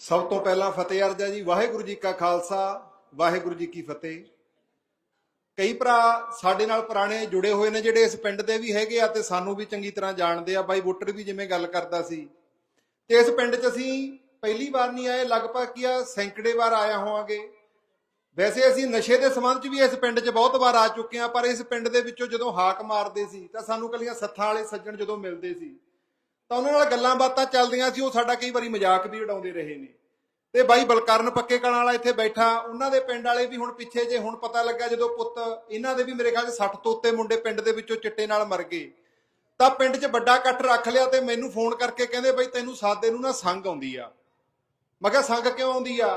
ਸਭ ਤੋਂ ਪਹਿਲਾਂ ਫਤਿਹ ਅਰਜ਼ਾ ਜੀ, ਵਾਹਿਗੁਰੂ ਜੀ ਕਾ ਖਾਲਸਾ, ਵਾਹਿਗੁਰੂ ਜੀ ਕੀ ਫਤਿਹ। ਕਈ ਭਰਾ ਸਾਡੇ ਨਾਲ ਪੁਰਾਣੇ ਜੁੜੇ ਹੋਏ ਨੇ ਜਿਹੜੇ ਇਸ ਪਿੰਡ ਦੇ ਵੀ ਹੈਗੇ ਆ ਤੇ ਸਾਨੂੰ ਵੀ ਚੰਗੀ ਤਰ੍ਹਾਂ ਜਾਣਦੇ ਆ। ਬਾਈ ਬੁੱਟਰ ਵੀ ਜਿਵੇਂ ਗੱਲ ਕਰਦਾ ਸੀ। ਤੇ ਇਸ ਪਿੰਡ 'ਚ ਅਸੀਂ ਪਹਿਲੀ ਵਾਰ ਨਹੀਂ ਆਏ, ਲਗਭਗ ਕੀ ਆ, ਸੈਂਕੜੇ ਵਾਰ ਆਇਆ ਹੋਵਾਂਗੇ। ਵੈਸੇ ਅਸੀਂ ਨਸ਼ੇ ਦੇ ਸੰਬੰਧ 'ਚ ਵੀ ਇਸ ਪਿੰਡ 'ਚ ਬਹੁਤ ਵਾਰ ਆ ਚੁੱਕੇ ਆ, ਪਰ ਇਸ ਪਿੰਡ ਦੇ ਵਿੱਚੋਂ ਜਦੋਂ ਹਾਕ ਮਾਰਦੇ ਸੀ ਤਾਂ ਸਾਨੂੰ ਕੱਲੀਆਂ ਸੱਥਾਂ ਵਾਲੇ ਸੱਜਣ ਜਦੋਂ ਮਿਲਦੇ ਸੀ। ਤਾਂ ਉਹਨਾਂ ਨਾਲ ਗੱਲਾਂ ਬਾਤਾਂ ਚੱਲਦੀਆਂ ਸੀ, ਉਹ ਸਾਡਾ ਕਈ ਵਾਰੀ ਮਜ਼ਾਕ ਵੀ ਉਡਾਉਂਦੇ ਰਹੇ ਨੇ। ਤੇ ਬਾਈ ਬਲਕਰਨ ਪੱਕੇ ਕਲਾਂ ਵਾਲਾ ਇੱਥੇ ਬੈਠਾ, ਉਹਨਾਂ ਦੇ ਪਿੰਡ ਵਾਲੇ ਵੀ ਹੁਣ ਪਿੱਛੇ ਜੇ ਹੁਣ ਪਤਾ ਲੱਗਾ ਜਦੋਂ ਪੁੱਤ, ਇਹਨਾਂ ਦੇ ਵੀ ਮੇਰੇ ਖਿਆਲ 'ਚ 60 ਤੋਂ ਉੱਤੇ ਮੁੰਡੇ ਪਿੰਡ ਦੇ ਵਿੱਚੋਂ ਚਿੱਟੇ ਨਾਲ ਮਰ ਗਏ। ਤਾਂ ਪਿੰਡ 'ਚ ਵੱਡਾ ਇਕੱਠ ਰੱਖ ਲਿਆ ਤੇ ਮੈਨੂੰ ਫੋਨ ਕਰਕੇ ਕਹਿੰਦੇ, ਬਈ ਤੈਨੂੰ ਸਾਦੇ ਨੂੰ ਨਾ ਸੰਗ ਆਉਂਦੀ ਆ। ਮੈਂ ਕਿਹਾ, ਸੰਗ ਕਿਉਂ ਆਉਂਦੀ ਆ?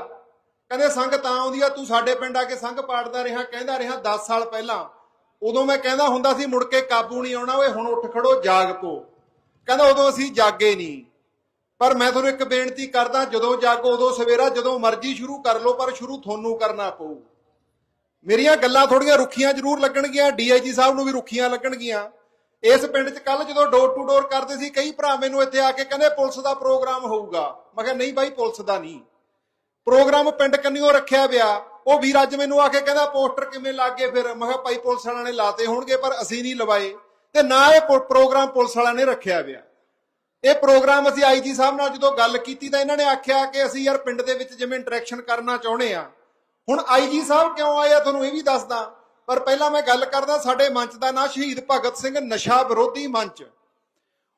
ਕਹਿੰਦੇ, ਸੰਗ ਤਾਂ ਆਉਂਦੀ ਆ, ਤੂੰ ਸਾਡੇ ਪਿੰਡ ਆ ਕੇ ਸੰਗ ਪਾੜਦਾ ਰਿਹਾ, ਕਹਿੰਦਾ ਰਿਹਾ 10 ਸਾਲ ਪਹਿਲਾਂ। ਉਦੋਂ ਮੈਂ ਕਹਿੰਦਾ ਹੁੰਦਾ ਸੀ, ਮੁੜ ਕੇ ਕਾਬੂ ਨਹੀਂ ਆਉਣਾ, ਓਏ ਹੁਣ ਉੱਠ ਖੜੋ, ਜਾਗ ਪੋ। ਕਹਿੰਦਾ ਉਦੋਂ ਅਸੀਂ ਜਾਗੇ ਨਹੀਂ। ਪਰ ਮੈਂ ਤੁਹਾਨੂੰ ਇੱਕ ਬੇਨਤੀ ਕਰਦਾ, ਜਦੋਂ ਜਾਗੋ ਉਦੋਂ ਸਵੇਰਾ ਜਦੋਂ ਮਰਜ਼ੀ ਸ਼ੁਰੂ ਕਰ ਲਓ, ਪਰ ਸ਼ੁਰੂ ਤੁਹਾਨੂੰ ਕਰਨਾ ਪਊ। ਮੇਰੀਆਂ ਗੱਲਾਂ ਥੋੜੀਆਂ ਰੁੱਖੀਆਂ ਜ਼ਰੂਰ ਲੱਗਣਗੀਆਂ ਡੀਆਈਜੀ ਸਾਹਿਬ ਨੂੰ ਵੀ ਰੁੱਖੀਆਂ ਲੱਗਣਗੀਆਂ। ਇਸ ਪਿੰਡ 'ਚ ਕੱਲ ਜਦੋਂ ਡੋਰ ਟੂ ਡੋਰ ਕਰਦੇ ਸੀ, ਕਈ ਭਰਾ ਮੈਨੂੰ ਇੱਥੇ ਆ ਕੇ ਕਹਿੰਦੇ, ਪੁਲਿਸ ਦਾ ਪ੍ਰੋਗਰਾਮ ਹੋਊਗਾ। ਮੈਂ ਕਿਹਾ, ਨਹੀਂ ਬਾਈ, ਪੁਲਿਸ ਦਾ ਨਹੀਂ। ਪ੍ਰੋਗਰਾਮ ਪਿੰਡ ਕੰਨਿਓ ਰੱਖਿਆ ਪਿਆ। ਉਹ ਵੀਰ ਅੱਜ ਮੈਨੂੰ ਆ ਕੇ ਕਹਿੰਦਾ, ਪੋਸਟਰ ਕਿਵੇਂ ਲੱਗ ਗਏ ਫਿਰ? ਮੈਂ ਕਿਹਾ, ਭਾਈ, ਪੁਲਿਸ ਵਾਲਿਆਂ ਨੇ ਲਾਤੇ ਹੋਣਗੇ, ਪਰ ਅਸੀਂ ਨਹੀਂ ਲਵਾਏ। ਤੇ ਨਾ ਇਹ ਪ੍ਰੋਗਰਾਮ ਪੁਲਿਸ ਵਾਲਿਆਂ ਨੇ ਰੱਖਿਆ ਪਿਆ ਇਹ ਪ੍ਰੋਗਰਾਮ ਅਸੀਂ ਆਈਜੀ ਸਾਹਿਬ ਨਾਲ ਜਦੋਂ ਗੱਲ ਕੀਤੀ ਤਾਂ ਇਹਨਾਂ ਨੇ ਆਖਿਆ ਕਿ ਅਸੀਂ ਯਾਰ ਪਿੰਡ ਦੇ ਵਿੱਚ ਜਿਵੇਂ ਇੰਟਰੈਕਸ਼ਨ ਕਰਨਾ ਚਾਹੁੰਦੇ ਆ ਹੁਣ ਆਈਜੀ ਸਾਹਿਬ ਕਿਉਂ ਆਏ ਆ ਤੁਹਾਨੂੰ ਇਹ ਵੀ ਦੱਸਦਾ। ਪਰ ਪਹਿਲਾਂ ਮੈਂ ਗੱਲ ਕਰਦਾ ਸਾਡੇ ਮੰਚ ਦਾ ਨਾਂ ਸ਼ਹੀਦ ਭਗਤ ਸਿੰਘ ਨਸ਼ਾ ਵਿਰੋਧੀ ਮੰਚ।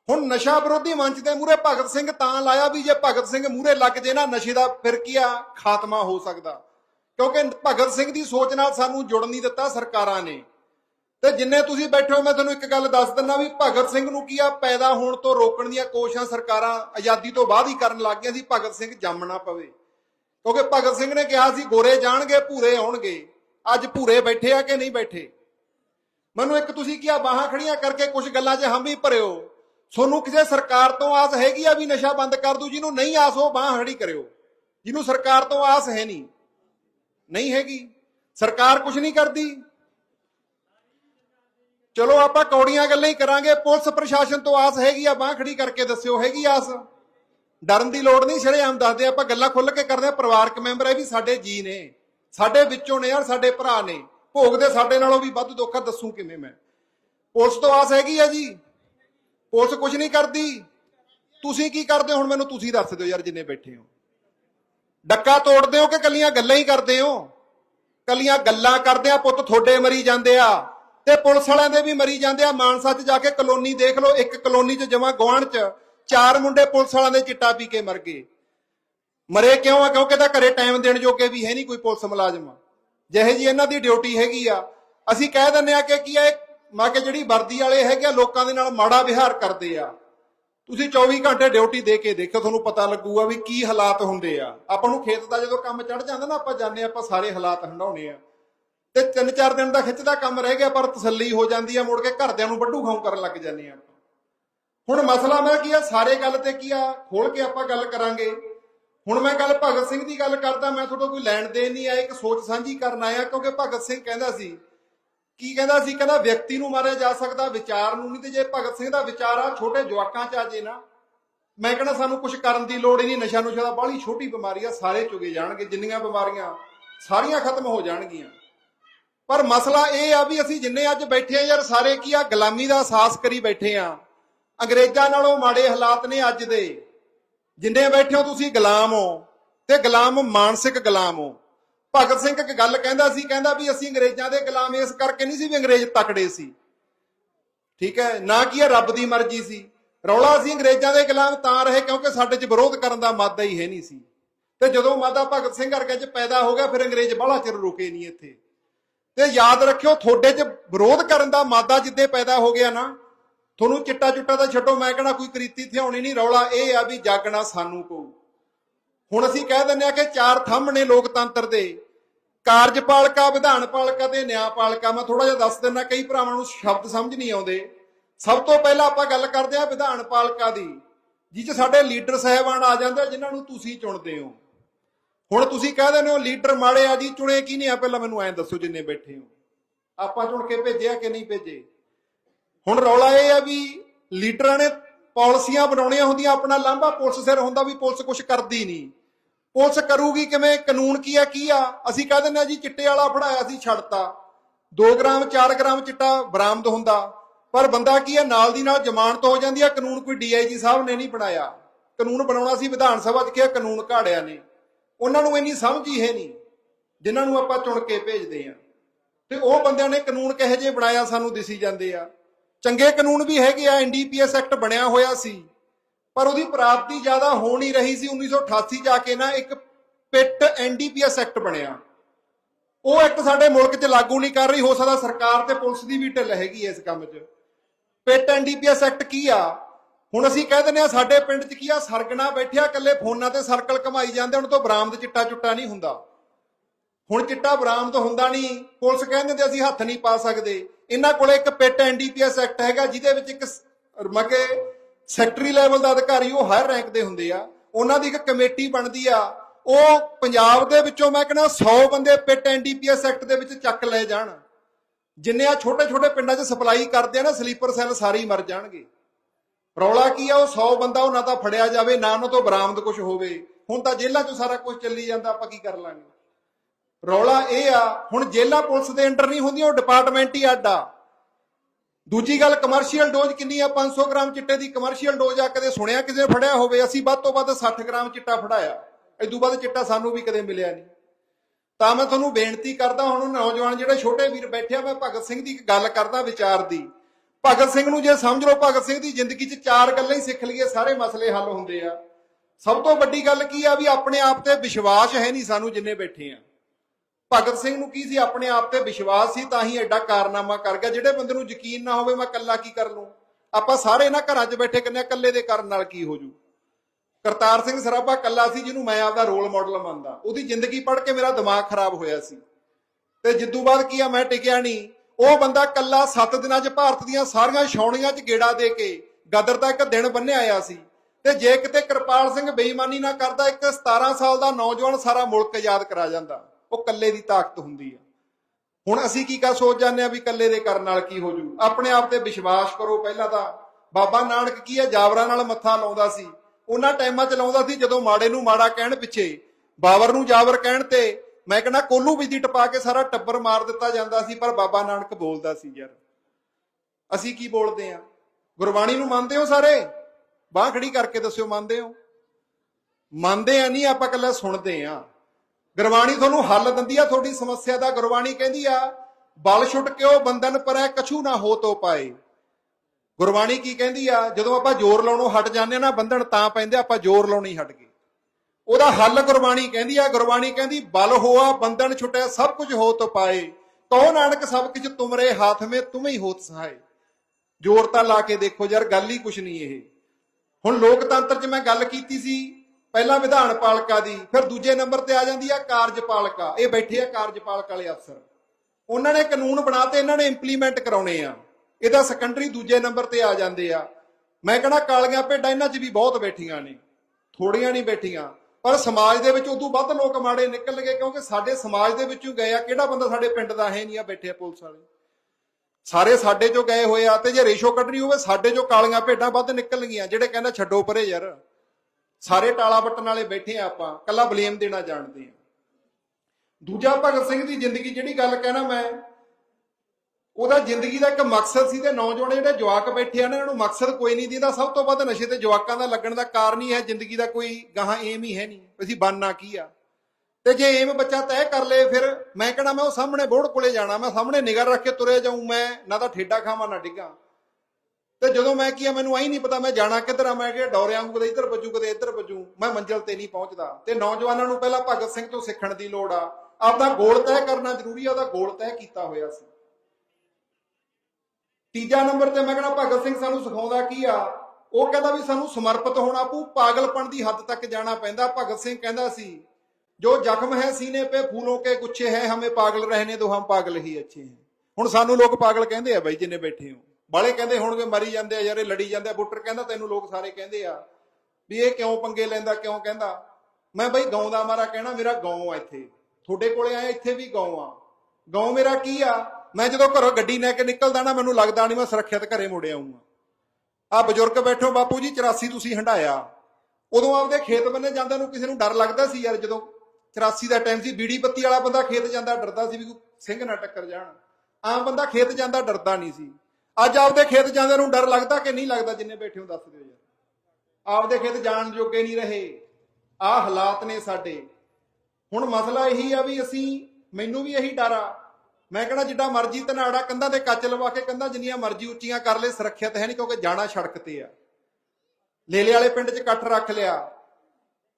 ਹੁਣ ਨਸ਼ਾ ਵਿਰੋਧੀ ਮੰਚ ਦੇ ਮੂਹਰੇ ਭਗਤ ਸਿੰਘ ਤਾਂ ਲਾਇਆ ਵੀ ਜੇ ਭਗਤ ਸਿੰਘ ਮੂਹਰੇ ਲੱਗ ਜੇ ਨਾ ਨਸ਼ੇ ਦਾ ਫਿਰ ਕੀ ਆ? ਖਾਤਮਾ ਹੋ ਸਕਦਾ। ਕਿਉਂਕਿ ਭਗਤ ਸਿੰਘ ਦੀ ਸੋਚ ਨਾਲ ਸਾਨੂੰ ਜੁੜਨ ਨਹੀਂ ਦਿੱਤਾ ਸਰਕਾਰਾਂ ਨੇ। ਤੇ ਜਿੰਨੇ ਤੁਸੀਂ ਬੈਠੇ ਹੋ, ਮੈਂ ਤੁਹਾਨੂੰ ਇੱਕ ਗੱਲ ਦੱਸ ਦਿੰਦਾ ਵੀ ਭਗਤ ਸਿੰਘ ਨੂੰ ਕੀ ਆ, ਪੈਦਾ ਹੋਣ ਤੋਂ ਰੋਕਣ ਦੀਆਂ ਕੋਸ਼ਿਸ਼ਾਂ ਸਰਕਾਰਾਂ ਆਜ਼ਾਦੀ ਤੋਂ ਬਾਅਦ ਹੀ ਕਰਨ ਲੱਗ ਗਈਆਂ ਸੀ, ਭਗਤ ਸਿੰਘ ਜੰਮ ਨਾ ਪਵੇ। ਕਿਉਂਕਿ ਭਗਤ ਸਿੰਘ ਨੇ ਕਿਹਾ ਸੀ, ਗੋਰੇ ਜਾਣਗੇ, ਭੂਰੇ ਆਉਣਗੇ। ਅੱਜ ਭੂਰੇ ਬੈਠੇ ਆ ਕਿ ਨਹੀਂ ਬੈਠੇ? ਮੈਨੂੰ ਇੱਕ ਤੁਸੀਂ ਕੀ ਆ ਬਾਹਾਂ ਖੜੀਆਂ ਕਰਕੇ ਕੁਝ ਗੱਲਾਂ 'ਚ ਹਮ ਵੀ ਭਰਿਓ। ਤੁਹਾਨੂੰ ਕਿਸੇ ਸਰਕਾਰ ਤੋਂ ਆਸ ਹੈਗੀ ਆ ਵੀ ਨਸ਼ਾ ਬੰਦ ਕਰ ਦੂ, ਜਿਹਨੂੰ ਨਹੀਂ ਆਸ ਉਹ ਬਾਹ ਖੜੀ ਕਰਿਓ। ਜਿਹਨੂੰ ਸਰਕਾਰ ਤੋਂ ਆਸ ਹੈ ਨਹੀਂ ਨਹੀਂ ਹੈਗੀ। ਸਰਕਾਰ ਕੁਝ ਨਹੀਂ ਕਰਦੀ। ਚਲੋ ਆਪਾਂ ਕੌੜੀਆਂ ਗੱਲਾਂ ਹੀ ਕਰਾਂਗੇ। ਪੁਲਿਸ ਪ੍ਰਸ਼ਾਸਨ ਤੋਂ ਆਸ ਹੈਗੀ ਆ, ਬਾਹ ਖੜੀ ਕਰਕੇ ਦੱਸਿਓ, ਹੈਗੀ ਆਸ? ਡਰਨ ਦੀ ਲੋੜ ਨਹੀਂ ਸ਼ਰੇਆਮ ਦੱਸਦੇ ਆਪਾਂ ਗੱਲਾਂ ਖੁੱਲ ਕੇ ਕਰਦੇ ਆ, ਪਰਿਵਾਰਕ ਮੈਂਬਰ ਹੈ ਵੀ ਸਾਡੇ ਜੀ ਨੇ, ਸਾਡੇ ਵਿੱਚੋਂ ਨੇ ਯਾਰ, ਸਾਡੇ ਭਰਾ ਨੇ। ਭੋਗਦੇ ਸਾਡੇ ਨਾਲੋਂ ਵੀ ਵੱਧ ਦੁੱਖ ਦੱਸੂ ਕਿਵੇਂ ਮੈਂ? ਪੁਲਿਸ ਤੋਂ ਆਸ ਹੈਗੀ ਆ ਜੀ? ਪੁਲਿਸ ਕੁਝ ਨਹੀਂ ਕਰਦੀ। ਤੁਸੀਂ ਕੀ ਕਰਦੇ ਹੋ? ਹੁਣ ਮੈਨੂੰ ਤੁਸੀਂ ਦੱਸ ਦਿਓ ਯਾਰ, ਜਿੰਨੇ ਬੈਠੇ ਹੋ। ਡੱਕਾ ਤੋੜਦੇ ਹੋ ਕਿ ਕੱਲੀਆਂ ਗੱਲਾਂ ਹੀ ਕਰਦੇ ਹੋ? ਕੱਲੀਆਂ ਗੱਲਾਂ ਕਰਦੇ ਆ, ਪੁੱਤ, ਤੁਹਾਡੇ ਮਰੀ ਜਾਂਦੇ ਆ। ਤੇ ਪੁਲਿਸ ਵਾਲਿਆਂ ਦੇ ਵੀ ਮਰੀ ਜਾਂਦੇ ਆ। ਮਾਨਸਾ 'ਚ ਜਾ ਕੇ ਕਲੋਨੀ ਦੇਖ ਲਓ। ਇੱਕ ਕਲੋਨੀ 'ਚ ਜਮਾ ਗਵਾਂਢ 'ਚ ਚਾਰ ਮੁੰਡੇ ਪੁਲਿਸ ਵਾਲਿਆਂ ਦੇ ਚਿੱਟਾ ਪੀ ਕੇ ਮਰ ਗਏ। ਮਰੇ ਕਿਉਂ ਆ? ਕਿਉਂਕਿ ਤਾਂ ਘਰੇ ਟਾਈਮ ਦੇਣ ਜੋਗੇ ਵੀ ਹੈ ਨਹੀਂ ਕੋਈ ਪੁਲਿਸ ਮੁਲਾਜ਼ਮ। ਜਿਹੇ ਜੀ ਇਹਨਾਂ ਦੀ ਡਿਊਟੀ ਹੈਗੀ ਆ। ਅਸੀਂ ਕਹਿ ਦਿੰਦੇ ਆ ਕਿ ਕੀ ਆ, ਇਹ ਮਾ ਕਿ ਜਿਹੜੀ ਵਰਦੀ ਵਾਲੇ ਹੈਗੇ ਆ, ਲੋਕਾਂ ਦੇ ਨਾਲ ਮਾੜਾ ਵਿਹਾਰ ਕਰਦੇ ਆ। ਤੁਸੀਂ 24 ਘੰਟੇ ਡਿਊਟੀ ਦੇ ਕੇ ਦੇਖੋ ਤੁਹਾਨੂੰ ਪਤਾ ਲੱਗੂਗਾ ਵੀ ਕੀ ਹਾਲਾਤ ਹੁੰਦੇ ਆ। ਆਪਾਂ ਨੂੰ ਖੇਤ ਦਾ ਜਦੋਂ ਕੰਮ ਚੜ ਜਾਂਦਾ ਨਾ, ਆਪਾਂ ਜਾਂਦੇ ਆਪਾਂ ਸਾਰੇ ਹਾਲਾਤ ਹੰਡਾਉਣੇ ਆ। ਤੇ ਤਿੰਨ ਚਾਰ ਦਿਨ ਦਾ ਖਿੱਚ ਦਾ ਕੰਮ ਰਹਿ ਗਿਆ, ਪਰ ਤਸੱਲੀ ਹੋ ਜਾਂਦੀ ਆ, ਮੁੜ ਕੇ ਘਰਦਿਆਂ ਨੂੰ ਵੱਡੂ ਖਾਉਂ ਕਰਨ ਲੱਗ ਜਾਂਦੇ ਆ ਹੁਣ ਮਸਲਾ ਮੈਂ ਕੀ ਆ, ਸਾਰੇ ਗੱਲ ਤੇ ਕੀ ਆ ਖੋਲ ਕੇ ਆਪਾਂ ਗੱਲ ਕਰਾਂਗੇ। ਹੁਣ ਮੈਂ ਗੱਲ ਭਗਤ ਸਿੰਘ ਦੀ ਗੱਲ ਕਰਦਾ, ਮੈਂ ਤੁਹਾਡਾ ਕੋਈ ਲੈਣ ਦੇਣ ਨਹੀਂ ਆਇਆ, ਇੱਕ ਸੋਚ ਸਾਂਝੀ ਕਰਨ ਆਇਆ, ਕਿਉਂਕਿ ਭਗਤ ਸਿੰਘ ਕਹਿੰਦਾ ਸੀ, ਕੀ ਕਹਿੰਦਾ ਸੀ, ਕਹਿੰਦਾ ਵਿਅਕਤੀ ਨੂੰ ਮਾਰਿਆ ਜਾ ਸਕਦਾ, ਵਿਚਾਰ ਨੂੰ ਨਹੀਂ, ਤੇ ਜੇ ਭਗਤ ਸਿੰਘ ਦਾ ਵਿਚਾਰ ਆ, ਛੋਟੇ ਜਵਾਕਾਂ ਚ ਆ ਜੇ ਨਾ, ਮੈਂ ਕਹਿੰਦਾ ਸਾਨੂੰ ਕੁਝ ਕਰਨ ਦੀ ਲੋੜ ਹੀ ਨਹੀਂ ਨਸ਼ਾ ਨੁਸ਼ਾ ਦਾ ਬਾਹਲੀ ਛੋਟੀ ਬਿਮਾਰੀ ਆ, ਸਾਰੇ ਚੁਗੇ ਜਾਣਗੇ, ਜਿੰਨੀਆਂ ਬਿਮਾਰੀਆਂ ਸਾਰੀਆਂ ਖਤਮ ਹੋ ਜਾਣਗੀਆਂ। ਪਰ ਮਸਲਾ ਇਹ ਆ ਵੀ ਅਸੀਂ ਜਿੰਨੇ ਅੱਜ ਬੈਠੇ ਆ ਯਾਰ, ਸਾਰੇ ਕੀ ਆ, ਗੁਲਾਮੀ ਦਾ ਅਹਿਸਾਸ ਕਰੀ ਬੈਠੇ ਆ। ਅੰਗਰੇਜ਼ਾਂ ਨਾਲੋਂ ਮਾੜੇ ਹਾਲਾਤ ਨੇ ਅੱਜ ਦੇ। ਜਿੰਨੇ ਬੈਠੇ ਹੋ ਤੁਸੀਂ ਗੁਲਾਮ ਹੋ, ਤੇ ਗੁਲਾਮ ਮਾਨਸਿਕ ਗੁਲਾਮ ਹੋ। ਭਗਤ ਸਿੰਘ ਇੱਕ ਗੱਲ ਕਹਿੰਦਾ ਸੀ, ਕਹਿੰਦਾ ਵੀ ਅਸੀਂ ਅੰਗਰੇਜ਼ਾਂ ਦੇ ਗੁਲਾਮ ਇਸ ਕਰਕੇ ਨਹੀਂ ਸੀ ਵੀ ਅੰਗਰੇਜ਼ ਤਕੜੇ ਸੀ। ਠੀਕ ਹੈ, ਨਾ ਕੀ ਇਹ ਰੱਬ ਦੀ ਮਰਜ਼ੀ ਸੀ। ਰੌਲਾ ਅਸੀਂ ਅੰਗਰੇਜ਼ਾਂ ਦੇ ਗੁਲਾਮ ਤਾਂ ਰਹੇ ਕਿਉਂਕਿ ਸਾਡੇ 'ਚ ਵਿਰੋਧ ਕਰਨ ਦਾ ਮਾਦਾ ਹੀ ਹੈ ਨਹੀਂ ਸੀ। ਤੇ ਜਦੋਂ ਮਾਦਾ ਭਗਤ ਸਿੰਘ ਵਰਗੇ 'ਚ ਪੈਦਾ ਹੋ ਗਿਆ, ਫਿਰ ਅੰਗਰੇਜ਼ ਬਾਹਲਾ ਚਿਰ ਰੁਕੇ ਨਹੀਂ ਇੱਥੇ। ਤੇ ਯਾਦ ਰੱਖਿਓ ਤੁਹਾਡੇ 'ਚ ਵਿਰੋਧ ਕਰਨ ਦਾ ਮਾਦਾ ਜਿੱਦੇ ਪੈਦਾ ਹੋ ਗਿਆ ਨਾ ਤੁਹਾਨੂੰ ਚਿੱਟਾ ਚੁੱਟਾ ਤਾਂ ਛੱਡੋ ਮੈਂ ਕਹਣਾ ਕੋਈ ਕ੍ਰਿਤੀ ਥਿਆਉਣੀ ਨਹੀਂ ਰੌਲਾ ਇਹ ਆ ਵੀ ਜਾਗਣਾ ਸਾਨੂੰ ਪਊ ਹੁਣ ਅਸੀਂ ਕਹਿ ਦਿੰਦੇ ਆ ਕਿ ਚਾਰ ਥੰਮ ਨੇ ਲੋਕਤੰਤਰ ਦੇ। ਕਾਰਜਪਾਲਿਕਾ ਵਿਧਾਨਪਾਲਿਕਾ ਤੇ ਨਿਆਂਪਾਲਿਕਾ ਮੈਂ ਥੋੜਾ ਜਿਹਾ ਦੱਸ ਦਿੰਦਾ ਕਈ ਭਰਾਵਾਂ ਨੂੰ ਸ਼ਬਦ ਸਮਝ ਨਹੀਂ ਆਉਂਦੇ। ਸਭ ਤੋਂ ਪਹਿਲਾਂ ਆਪਾਂ ਗੱਲ ਕਰਦੇ ਆ ਵਿਧਾਨਪਾਲਿਕਾ ਦੀ ਜਿਹ ਸਾਡੇ ਲੀਡਰ ਸਾਹਿਬਾਨ ਆ ਜਾਂਦੇ ਆ, ਜਿਨ੍ਹਾਂ ਨੂੰ ਤੁਸੀਂ ਚੁਣਦੇ ਹੋ। ਹੁਣ ਤੁਸੀਂ ਕਹਿ ਦਿੰਦੇ ਹੋ, ਲੀਡਰ ਮਾੜੇ ਆ ਜੀ, ਚੁਣੇ ਕੀ ਨਹੀਂ ਆ? ਪਹਿਲਾਂ ਮੈਨੂੰ ਐਂ ਦੱਸੋ ਜਿੰਨੇ ਬੈਠੇ ਹੋ। ਆਪਾਂ ਚੁਣ ਕੇ ਭੇਜਿਆ ਕਿ ਨਹੀਂ ਭੇਜੇ? ਹੁਣ ਰੌਲਾ ਇਹ ਆ ਵੀ ਲੀਡਰਾਂ ਨੇ ਪਾਲਿਸੀਆਂ ਬਣਾਉਣੀਆਂ ਹੁੰਦੀਆਂ, ਆਪਣਾ ਲਾਂਭਾ ਪੁਲਿਸ ਸਿਰ ਹੁੰਦਾ ਵੀ ਪੁਲਿਸ ਕੁਝ ਕਰਦੀ ਨਹੀਂ। ਪੁਲਿਸ ਕਰੂਗੀ ਕਿਵੇਂ? ਕਾਨੂੰਨ ਕੀ ਆ ਕੀ ਆ? ਅਸੀਂ ਕਹਿ ਦਿੰਦੇ ਆ ਜੀ, ਚਿੱਟੇ ਵਾਲਾ ਫੜਾਇਆ ਸੀ ਛੱਡਤਾ। 2 ਗ੍ਰਾਮ 4 ਗ੍ਰਾਮ ਚਿੱਟਾ ਬਰਾਮਦ ਹੁੰਦਾ। ਪਰ ਬੰਦਾ ਕੀ ਹੈ ਨਾਲ ਦੀ ਨਾਲ ਜ਼ਮਾਨਤ ਹੋ ਜਾਂਦੀ ਆ। ਕਾਨੂੰਨ ਕੋਈ ਡੀਆਈਜੀ ਸਾਹਿਬ ਨੇ ਨਹੀਂ ਬਣਾਇਆ। ਕਾਨੂੰਨ ਬਣਾਉਣਾ ਸੀ, ਵਿਧਾਨ ਸਭਾ 'ਚ ਕਿਹਾ ਕਾਨੂੰਨ ਘਾੜਿਆ ਨੇ। ਉਹਨਾਂ ਨੂੰ ਇੰਨੀ ਸਮਝ ਹੀ ਹੈ ਨਹੀਂ, ਜਿਨ੍ਹਾਂ ਨੂੰ ਆਪਾਂ ਚੁਣ ਕੇ ਭੇਜਦੇ ਆ ਤੇ ਉਹ ਬੰਦਿਆਂ ਨੇ ਕਾਨੂੰਨ ਕਿਹੋ ਜਿਹੇ ਬਣਾਇਆ ਸਾਨੂੰ ਦਿਸੀ ਜਾਂਦੇ ਆ। ਚੰਗੇ ਕਾਨੂੰਨ ਵੀ ਹੈਗੇ ਆ ਐਨਡੀਪੀਐਸ ਐਕਟ ਬਣਿਆ ਹੋਇਆ ਸੀ, ਪਰ ਉਹਦੀ ਪ੍ਰਾਪਤੀ ਜ਼ਿਆਦਾ ਹੋ ਨਹੀਂ ਰਹੀ ਸੀ। 1988 ਜਾ ਕੇ ਨਾ ਇੱਕ ਪਿੱਟ ਐਨਡੀਪੀਐਸ ਐਕਟ ਬਣਿਆ। ਉਹ ਐਕਟ ਸਾਡੇ ਮੁਲਕ 'ਚ ਲਾਗੂ ਨਹੀਂ ਕਰ ਰਹੀ। ਹੋ ਸਕਦਾ ਸਰਕਾਰ ਤੇ ਪੁਲਿਸ ਦੀ ਵੀ ਢਿੱਲ ਹੈਗੀ ਐ ਇਸ ਕੰਮ 'ਚ। ਪਿੱਟ ਐਨਡੀਪੀਐਸ ਐਕਟ ਕੀ ਆ? ਹੁਣ ਅਸੀਂ ਕਹਿ ਦਿੰਦੇ ਆ ਸਾਡੇ ਪਿੰਡ 'ਚ ਕੀ ਆ ਸਰਗਣਾ ਬੈਠਿਆ ਇਕੱਲੇ ਫੋਨਾਂ ਤੇ ਸਰਕਲ ਕਮਾਈ ਜਾਂਦੇ ਉਹਨਾਂ ਤੋਂ ਬਰਾਮਦ ਚਿੱਟਾ ਚੁੱਟਾ ਨਹੀਂ ਹੁੰਦਾ। ਹੁਣ ਚਿੱਟਾ ਬਰਾਮਦ ਹੁੰਦਾ ਨਹੀਂ, ਪੁਲਿਸ ਕਹਿੰਦੇ ਤੇ ਅਸੀਂ ਹੱਥ ਨਹੀਂ ਪਾ ਸਕਦੇ। ਇਹਨਾਂ ਕੋਲੇ ਇੱਕ ਪਿੱਟ ਐਨਡੀਪੀਐਸ ਐਕਟ ਹੈਗਾ, ਜਿਹਦੇ ਵਿੱਚ ਇੱਕ ਸ- ਮਗੇ ਸੈਕਟਰੀ ਲੈਵਲ ਦਾ ਅਧਿਕਾਰੀ ਉਹ ਹਾਇਰ ਰੈਂਕ ਦੇ ਹੁੰਦੇ ਆ। ਉਹਨਾਂ ਦੀ ਇੱਕ ਕਮੇਟੀ ਬਣਦੀ ਆ। ਉਹ ਪੰਜਾਬ ਦੇ ਵਿੱਚੋਂ ਮੈਂ ਕਹਿੰਦਾ 100 ਬੰਦੇ ਪਿੱਟ ਐਨਡੀਪੀਐਸ ਐਕਟ ਦੇ ਵਿੱਚ ਚੱਕ ਲੈ ਜਾਣ। ਜਿੰਨੇ ਆ ਛੋਟੇ ਛੋਟੇ ਪਿੰਡਾਂ 'ਚ ਸਪਲਾਈ ਕਰਦੇ ਆ ਨਾ, ਸਲੀਪਰ ਸੈੱਲ ਸਾਰੇ ਹੀ ਮਰ ਜਾਣਗੇ। ਰੌਲਾ ਕੀ ਆ? ਉਹ 100 ਬੰਦਾ ਉਹਨਾਂ ਦਾ ਫੜਿਆ ਜਾਵੇ, ਨਾ ਉਹਨਾਂ ਤੋਂ ਬਰਾਮਦ ਕੁਝ ਹੋਵੇ। ਹੁਣ ਤਾਂ ਜੇਲ੍ਹਾਂ 'ਚੋਂ ਸਾਰਾ ਕੁਝ ਚੱਲੀ ਜਾਂਦਾ, ਆਪਾਂ ਕੀ ਕਰ ਲਾਂਗੇ? ਰੌਲਾ ਇਹ ਆ, ਹੁਣ ਜੇਲ੍ਹਾਂ ਪੁਲਿਸ ਦੇ ਅੰਡਰ ਨਹੀਂ ਹੁੰਦੀਆਂ, ਉਹ ਡਿਪਾਰਟਮੈਂਟ ਹੀ ਅੱਡ ਆ। ਦੂਜੀ ਗੱਲ ਕਮਰਸ਼ੀਅਲ ਡੋਜ਼ ਕਿੰਨੀ ਆ? 500 ਗ੍ਰਾਮ ਚਿੱਟੇ ਦੀ ਕਮਰਸ਼ੀਅਲ ਡੋਜ਼ ਆ, ਕਦੇ ਸੁਣਿਆ ਕਿਸੇ ਫੜਿਆ ਹੋਵੇ? ਅਸੀਂ ਵੱਧ ਤੋਂ ਵੱਧ 60 ਗ੍ਰਾਮ ਚਿੱਟਾ ਫੜਾਇਆ। ਇਦੋਂ ਵੱਧ ਚਿੱਟਾ ਸਾਨੂੰ ਵੀ ਕਦੇ ਮਿਲਿਆ ਨਹੀਂ। ਤਾਂ ਮੈਂ ਤੁਹਾਨੂੰ ਬੇਨਤੀ ਕਰਦਾ, ਹੁਣ ਉਹ ਨੌਜਵਾਨ ਜਿਹੜੇ ਛੋਟੇ ਵੀਰ ਬੈਠੇ ਆ, ਮੈਂ ਭਗਤ ਸਿੰਘ ਦੀ ਇੱਕ ਗੱਲ ਕਰਦਾ ਵਿਚਾਰ ਦੀ। ਭਗਤ ਸਿੰਘ ਨੂੰ ਜੇ ਸਮਝ ਲਓ, ਭਗਤ ਸਿੰਘ ਦੀ ਜ਼ਿੰਦਗੀ 'ਚ ਚਾਰ ਗੱਲਾਂ ਹੀ ਸਿੱਖ ਲਈਏ, ਸਾਰੇ ਮਸਲੇ ਹੱਲ ਹੁੰਦੇ ਆ। ਸਭ ਤੋਂ ਵੱਡੀ ਗੱਲ ਕੀ ਆ ਵੀ ਆਪਣੇ ਆਪ ਤੇ ਵਿਸ਼ਵਾਸ ਹੈ ਨਹੀਂ ਸਾਨੂੰ ਜਿੰਨੇ ਬੈਠੇ ਆ। ਭਗਤ ਸਿੰਘ ਨੂੰ ਕੀ ਸੀ, ਆਪਣੇ ਆਪ ਤੇ ਵਿਸ਼ਵਾਸ ਸੀ, ਤਾਂ ਹੀ ਐਡਾ ਕਾਰਨਾਮਾ ਕਰ ਗਿਆ। ਜਿਹੜੇ ਬੰਦੇ ਨੂੰ ਯਕੀਨ ਨਾ ਹੋਵੇ, ਮੈਂ ਇਕੱਲਾ ਕੀ ਕਰ ਲੂੰ? ਆਪਾਂ ਸਾਰੇ ਨਾ ਘਰਾਂ 'ਚ ਬੈਠੇ ਕੰਨਿਆ ਇਕੱਲੇ ਦੇ ਕਰਨ ਨਾਲ ਕੀ ਹੋ ਜੂ? ਕਰਤਾਰ ਸਿੰਘ ਸਰਾਭਾ ਕੱਲਾ ਸੀ, ਜਿਹਨੂੰ ਮੈਂ ਆਪਦਾ ਰੋਲ ਮਾਡਲ ਮੰਨਦਾ। ਉਹਦੀ ਜ਼ਿੰਦਗੀ ਪੜ੍ਹ ਕੇ ਮੇਰਾ ਦਿਮਾਗ ਖਰਾਬ ਹੋਇਆ ਸੀ। ਤੇ ਜਿੱਦੂ ਬਾਅਦ ਕੀ ਆ, ਮੈਂ ਟਿਕਿਆ ਨਹੀਂ। ਉਹ ਬੰਦਾ ਕੱਲਾ 7 ਦਿਨਾਂ 'ਚ ਭਾਰਤ ਦੀਆਂ ਸਾਰੀਆਂ ਛਾਉਣੀਆਂ 'ਚ ਗੇੜਾ ਦੇ ਕੇ ਗਦਰ ਦਾ ਇੱਕ ਦਿਨ ਬੰਨਿਆ ਆਇਆ ਸੀ। ਤੇ ਜੇ ਕਿਤੇ ਕਿਰਪਾਲ ਸਿੰਘ ਬੇਈਮਾਨੀ ਨਾ ਕਰਦਾ, ਇੱਕ 17 ਸਾਲ ਦਾ ਨੌਜਵਾਨ ਸਾਰਾ ਮੁਲਕ ਆਜ਼ਾਦ ਕਰਾ ਜਾਂਦਾ। ਉਹ ਕੱਲੇ ਦੀ ਤਾਕਤ ਹੁੰਦੀ ਆ। ਹੁਣ ਅਸੀਂ ਕੀ ਕਾ ਸੋਚ ਜਾਂਦੇ ਆ ਵੀ ਕੱਲੇ ਦੇ ਕਰਨ ਨਾਲ ਕੀ ਹੋ ਜੂ? ਆਪਣੇ ਆਪ ਤੇ ਵਿਸ਼ਵਾਸ ਕਰੋ ਪਹਿਲਾਂ ਤਾਂ। ਬਾਬਾ ਨਾਨਕ ਕੀ ਹੈ ਜਾਵਰਾਂ ਨਾਲ ਮੱਥਾ ਲਾਉਂਦਾ ਸੀ। ਉਹਨਾਂ ਟਾਈਮਾਂ ਚ ਲਾਉਂਦਾ ਸੀ ਜਦੋਂ ਮਾੜੇ ਨੂੰ ਮਾੜਾ ਕਹਿਣ ਪਿੱਛੇ ਬਾਵਰ ਨੂੰ ਜਾਵਰ ਕਹਿਣ ਤੇ ਮੈਂ ਕਹਿੰਦਾ ਕੋਲੂ ਬਿਜਲੀ ਟਪਾ ਕੇ ਸਾਰਾ ਟੱਬਰ ਮਾਰ ਦਿੱਤਾ ਜਾਂਦਾ ਸੀ, ਪਰ ਬਾਬਾ ਨਾਨਕ ਬੋਲਦਾ ਸੀ ਯਾਰ। ਅਸੀਂ ਕੀ ਬੋਲਦੇ ਆ ਗੁਰਬਾਣੀ ਨੂੰ ਮੰਨਦੇ ਹੋ ਸਾਰੇ? ਬਾਹ ਖੜੀ ਕਰਕੇ ਦੱਸਿਓ, ਮੰਨਦੇ ਹੋ? ਮੰਨਦੇ ਆ ਨਹੀਂ, ਆਪਾਂ ਕੱਲਾ ਸੁਣਦੇ ਆ। ਗੁਰਬਾਣੀ ਤੁਹਾਨੂੰ ਹੱਲ ਦਿੰਦੀ ਆ, ਤੁਹਾਡੀ ਸਮੱਸਿਆ ਦਾ ਗੁਰਬਾਣੀ ਕਹਿੰਦੀ ਆ, ਬਲ ਛੁੱਟ ਕੇ ਉਹ ਬੰਧਨ ਪਰੈ, ਕਛੂ ਨਾ ਹੋ ਤੋ ਪਾਏ। ਗੁਰਬਾਣੀ ਕੀ ਕਹਿੰਦੀ ਆ? ਜਦੋਂ ਆਪਾਂ ਜ਼ੋਰ ਲਾਉਣੋਂ ਹਟ ਜਾਂਦੇ ਆ ਨਾ, ਬੰਧਨ ਤਾਂ ਪੈਂਦੇ ਆਪਾਂ ਜ਼ੋਰ ਲਾਉਣੀ ਹਟ ਗਏ। ਉਹਦਾ ਹੱਲ ਗੁਰਬਾਣੀ ਕਹਿੰਦੀ ਆ, ਗੁਰਬਾਣੀ ਕਹਿੰਦੀ, ਬਲ ਹੋਆ, ਬੰਧਨ ਛੁਟਿਆ, ਸਭ ਕੁਝ ਹੋ ਤੋ ਪਾਏ। ਕਹੋ ਨਾਨਕ, ਸਭ ਕੁਝ ਤੁਮਰੇ, ਹੱਥ ਮੇ ਤੁਮ ਹੀ ਹੋਤ ਸਹਾਏ। ਜ਼ੋਰ ਤਾਂ ਲਾ ਕੇ ਦੇਖੋ ਯਾਰ, ਗੱਲ ਹੀ ਕੁਛ ਨਹੀਂ ਇਹ। ਹੁਣ ਲੋਕਤੰਤਰ 'ਚ ਮੈਂ ਗੱਲ ਕੀਤੀ ਸੀ, ਪਹਿਲਾਂ ਵਿਧਾਨ ਪਾਲਿਕਾ ਦੀ, ਫਿਰ ਦੂਜੇ ਨੰਬਰ ਤੇ ਆ ਜਾਂਦੀ ਆ ਕਾਰਜਪਾਲਿਕਾ ਇਹ ਬੈਠੇ ਆ ਕਾਰਜਪਾਲਕ ਵਾਲੇ ਅਫਸਰ। ਉਹਨਾਂ ਨੇ ਕਾਨੂੰਨ ਬਣਾਤੇ ਇਹਨਾਂ ਨੇ ਇੰਪਲੀਮੈਂਟ ਕਰਾਉਣੇ ਆ। ਇਹਦਾ ਸੈਕੰਡਰੀ ਦੂਜੇ ਨੰਬਰ ਤੇ ਆ ਜਾਂਦੇ ਆ। ਮੈਂ ਕਹਿੰਦਾ ਕਾਲੀਆਂ ਭੇਡਾਂ ਇਹਨਾਂ 'ਚ ਵੀ ਬਹੁਤ ਬੈਠੀਆਂ ਨੇ। ਥੋੜੀਆਂ ਨਹੀਂ ਬੈਠੀਆਂ। ਪਰ ਸਮਾਜ ਦੇ ਵਿੱਚ ਉਦੋਂ ਵੱਧ ਲੋਕ ਮਾੜੇ ਨਿਕਲ ਗਏ ਕਿਉਂਕਿ ਸਾਡੇ ਸਮਾਜ ਦੇ ਵਿੱਚੋਂ ਗਏ ਆ, ਕਿਹੜਾ ਬੰਦਾ ਸਾਡੇ ਪਿੰਡ ਦਾ ਹੈ ਨਹੀਂ ਆ ਬੈਠੇ ਆ ਪੁਲਿਸ ਵਾਲੇ। ਸਾਰੇ ਸਾਡੇ ਚੋਂ ਗਏ ਹੋਏ ਆ ਤੇ ਜੇ ਰੇਸ਼ੋ ਕੱਢਣੀ ਹੋਵੇ, ਸਾਡੇ ਚੋਂ ਕਾਲੀਆਂ ਭੇਡਾਂ ਵੱਧ ਨਿਕਲਣਗੀਆਂ ਜਿਹੜੇ ਕਹਿੰਦਾ ਛੱਡੋ ਪਰੇ ਯਾਰ। ਸਾਰੇ ਟਾਲਾ ਵੱਟਣ ਵਾਲੇ ਬੈਠੇ ਆ ਆਪਾਂ, ਕੱਲਾ ਬਲੇਮ ਦੇਣਾ ਜਾਣਦੇ ਆ। ਦੂਜਾ ਭਗਤ ਸਿੰਘ ਦੀ ਜ਼ਿੰਦਗੀ, ਜਿਹੜੀ ਗੱਲ ਕਹਿਣਾ ਮੈਂ ਉਹਦਾ ਜ਼ਿੰਦਗੀ ਦਾ ਇੱਕ ਮਕਸਦ ਸੀ ਤੇ ਨੌਜਵਾਨ ਜਿਹੜੇ ਜਵਾਕ ਬੈਠੇ ਆ ਨਾ, ਇਹਨਾਂ ਨੂੰ ਮਕਸਦ ਕੋਈ ਨਹੀਂ ਦਿੰਦਾ। ਸਭ ਤੋਂ ਵੱਧ ਨਸ਼ੇ ਤੇ ਜਵਾਕਾਂ ਦਾ ਲੱਗਣ ਦਾ ਕਾਰਨ ਹੀ ਹੈ, ਜ਼ਿੰਦਗੀ ਦਾ ਕੋਈ ਗਾਹਾਂ ਏਮ ਹੀ ਹੈ ਨਹੀਂ। ਅਸੀਂ ਬਣਨਾ ਕੀ ਆ? ਤੇ ਜੇ ਏਮ ਬੱਚਾ ਤੈਅ ਕਰ ਲੇ, ਫਿਰ ਮੈਂ ਕਹਣਾ, ਮੈਂ ਉਹ ਸਾਹਮਣੇ ਬੋਰਡ ਕੋਲੇ ਜਾਣਾ, ਮੈਂ ਸਾਹਮਣੇ ਨਿਗਰ ਰੱਖ ਕੇ ਤੁਰਿਆ ਜਾਊਂ, ਮੈਂ ਨਾ ਤਾਂ ਠੇਡਾ ਖਾਵਾਂ, ਨਾ ਡਿੱਗਾ। ਤੇ ਜਦੋਂ ਮੈਂ ਕੀ ਆ, ਮੈਨੂੰ ਆਈ ਨਹੀਂ ਪਤਾ, ਮੈਂ ਜਾਣਾ ਕਿੱਧਰ ਆ, ਮੈਂ ਕਿਹਾ ਡੌਰਿਆਂ ਨੂੰ ਕਦੇ ਇੱਧਰ ਵੱਜੂ ਕਦੇ ਇੱਧਰ ਵੱਜੂ, ਮੈਂ ਮੰਜ਼ਿਲ ਤੇ ਨਹੀਂ ਪਹੁੰਚਦਾ। ਤੇ ਨੌਜਵਾਨਾਂ ਨੂੰ ਪਹਿਲਾਂ ਭਗਤ ਸਿੰਘ ਤੋਂ ਸਿੱਖਣ ਦੀ ਲੋੜ ਆ। ਆਪਦਾ ਗੋਲ ਤੈਅ ਕਰਨਾ ਜ਼ਰੂਰੀ ਆ, ਉਹਦਾ ਗੋਲ ਤੈਅ ਕੀਤਾ ਹੋਇਆ ਸੀ। ਤੀਜਾ ਨੰਬਰ ਤੇ ਮੈਂ ਕਹਿੰਦਾ ਭਗਤ ਸਿੰਘ ਸਾਨੂੰ ਸਿਖਾਉਂਦਾ ਕੀ ਆ? ਉਹ ਕਹਿੰਦਾ ਵੀ ਸਾਨੂੰ ਸਮਰਪਿਤ ਹੋਣਾ ਪਊ, ਪਾਗਲਪਣ ਦੀ ਹੱਦ ਤੱਕ ਜਾਣਾ ਪੈਂਦਾ। ਭਗਤ ਸਿੰਘ ਕਹਿੰਦਾ ਸੀ, ਜੋ ਜ਼ਖਮ ਹੈ ਸੀਨੇ पे ਫੂਲੋਂ ਕੇ ਗੁੱਛੇ ਹੈ, ਹਮੇ ਪਾਗਲ ਰਹਿਣੇ ਦੋ, ਹਮ ਪਾਗਲ ਹੀ ਅੱਛੇ ਹੈ। ਹੁਣ ਸਾਨੂੰ ਲੋਕ ਪਾਗਲ ਕਹਿੰਦੇ ਆ ਬਾਈ ਜਿੰਨੇ ਬੈਠੇ ਹੋ। ਬਾਲੇ ਕਹਿੰਦੇ ਹੋਣਗੇ ਮਰੀ ਜਾਂਦੇ ਆ, ਯਾਰ ਲੜੀ ਜਾਂਦੇ ਆ, ਬੁੱਟਰ ਕਹਿੰਦਾ ਤੈਨੂੰ ਲੋਕ ਸਾਰੇ ਕਹਿੰਦੇ ਆ ਵੀ ਇਹ ਕਿਉਂ ਪੰਗੇ ਲੈਂਦਾ, ਕਿਉਂ ਕਹਿੰਦਾ? ਮੈਂ ਬਈ ਗਾਉਂ ਦਾ ਮਾਰਾ ਕਹਿਣਾ, ਮੇਰਾ ਗਾਉਂ ਆ ਇੱਥੇ। ਤੁਹਾਡੇ ਕੋਲੇ ਆਇਆ, ਇੱਥੇ ਵੀ ਗਾਉਂ ਆ। ਗਾਉਂ ਮੇਰਾ ਕੀ ਆ? ਮੈਂ ਜਦੋਂ ਘਰੋਂ ਗੱਡੀ ਲੈ ਕੇ ਨਿਕਲਦਾ ਨਾ, ਮੈਨੂੰ ਲੱਗਦਾ ਨਹੀਂ ਮੈਂ ਸੁਰੱਖਿਅਤ ਘਰੇ ਮੁੜ ਆਉਂਗਾ ਆ ਬਜ਼ੁਰਗ ਬੈਠੋ ਬਾਪੂ ਜੀ 84 ਤੁਸੀਂ ਹੰਡਾਇਆ ਉਦੋਂ ਆਪਦੇ ਖੇਤ ਬੰਨੇ ਜਾਂਦਿਆਂ ਨੂੰ ਕਿਸੇ ਨੂੰ ਡਰ ਲੱਗਦਾ ਸੀ ਯਾਰ, ਜਦੋਂ 84 ਦਾ ਟਾਈਮ ਸੀ, ਬੀੜੀ ਬੱਤੀ ਵਾਲਾ ਬੰਦਾ ਖੇਤ ਜਾਂਦਾ ਡਰਦਾ ਸੀ ਵੀ ਕੋਈ ਸਿੰਘ ਨਾ ਟੱਕਰ ਜਾਣ। ਆਮ ਬੰਦਾ ਖੇਤ ਜਾਂਦਾ ਡਰਦਾ ਨਹੀਂ ਸੀ। ਅੱਜ ਆਪਦੇ ਖੇਤ ਜਾਂਦਿਆਂ ਨੂੰ ਡਰ ਲੱਗਦਾ ਕਿ ਨਹੀਂ ਲੱਗਦਾ, ਜਿੰਨੇ ਬੈਠੇ ਹੋ ਦੱਸ ਦਿਓ ਯਾਰ। ਆਪਦੇ ਖੇਤ ਜਾਣ ਜੋਗੇ ਨਹੀਂ ਰਹੇ। ਆਹ ਹਾਲਾਤ ਨੇ ਸਾਡੇ। ਹੁਣ ਮਸਲਾ ਇਹੀ ਆ ਵੀ ਅਸੀਂ, ਮੈਨੂੰ ਵੀ ਇਹੀ ਡਰ ਆ ਮੈਂ ਕਹਿੰਦਾ ਜਿੱਡਾ ਮਰਜ਼ੀ ਧਨਾੜਾ ਕੰਧਾਂ ਤੇ ਕੱਚ ਲਵਾ ਕੇ ਕੰਧਾਂ ਜਿੰਨੀਆਂ ਮਰਜ਼ੀ ਉੱਚੀਆਂ ਕਰ ਲੈ ਸੁਰੱਖਿਅਤ ਹੈ ਨਹੀਂ ਕਿਉਂਕਿ ਜਾਣਾ ਸੜਕ ਤੇ ਆ। ਲੇਲੇ ਵਾਲੇ ਪਿੰਡ 'ਚ ਇਕੱਠ ਰੱਖ ਲਿਆ।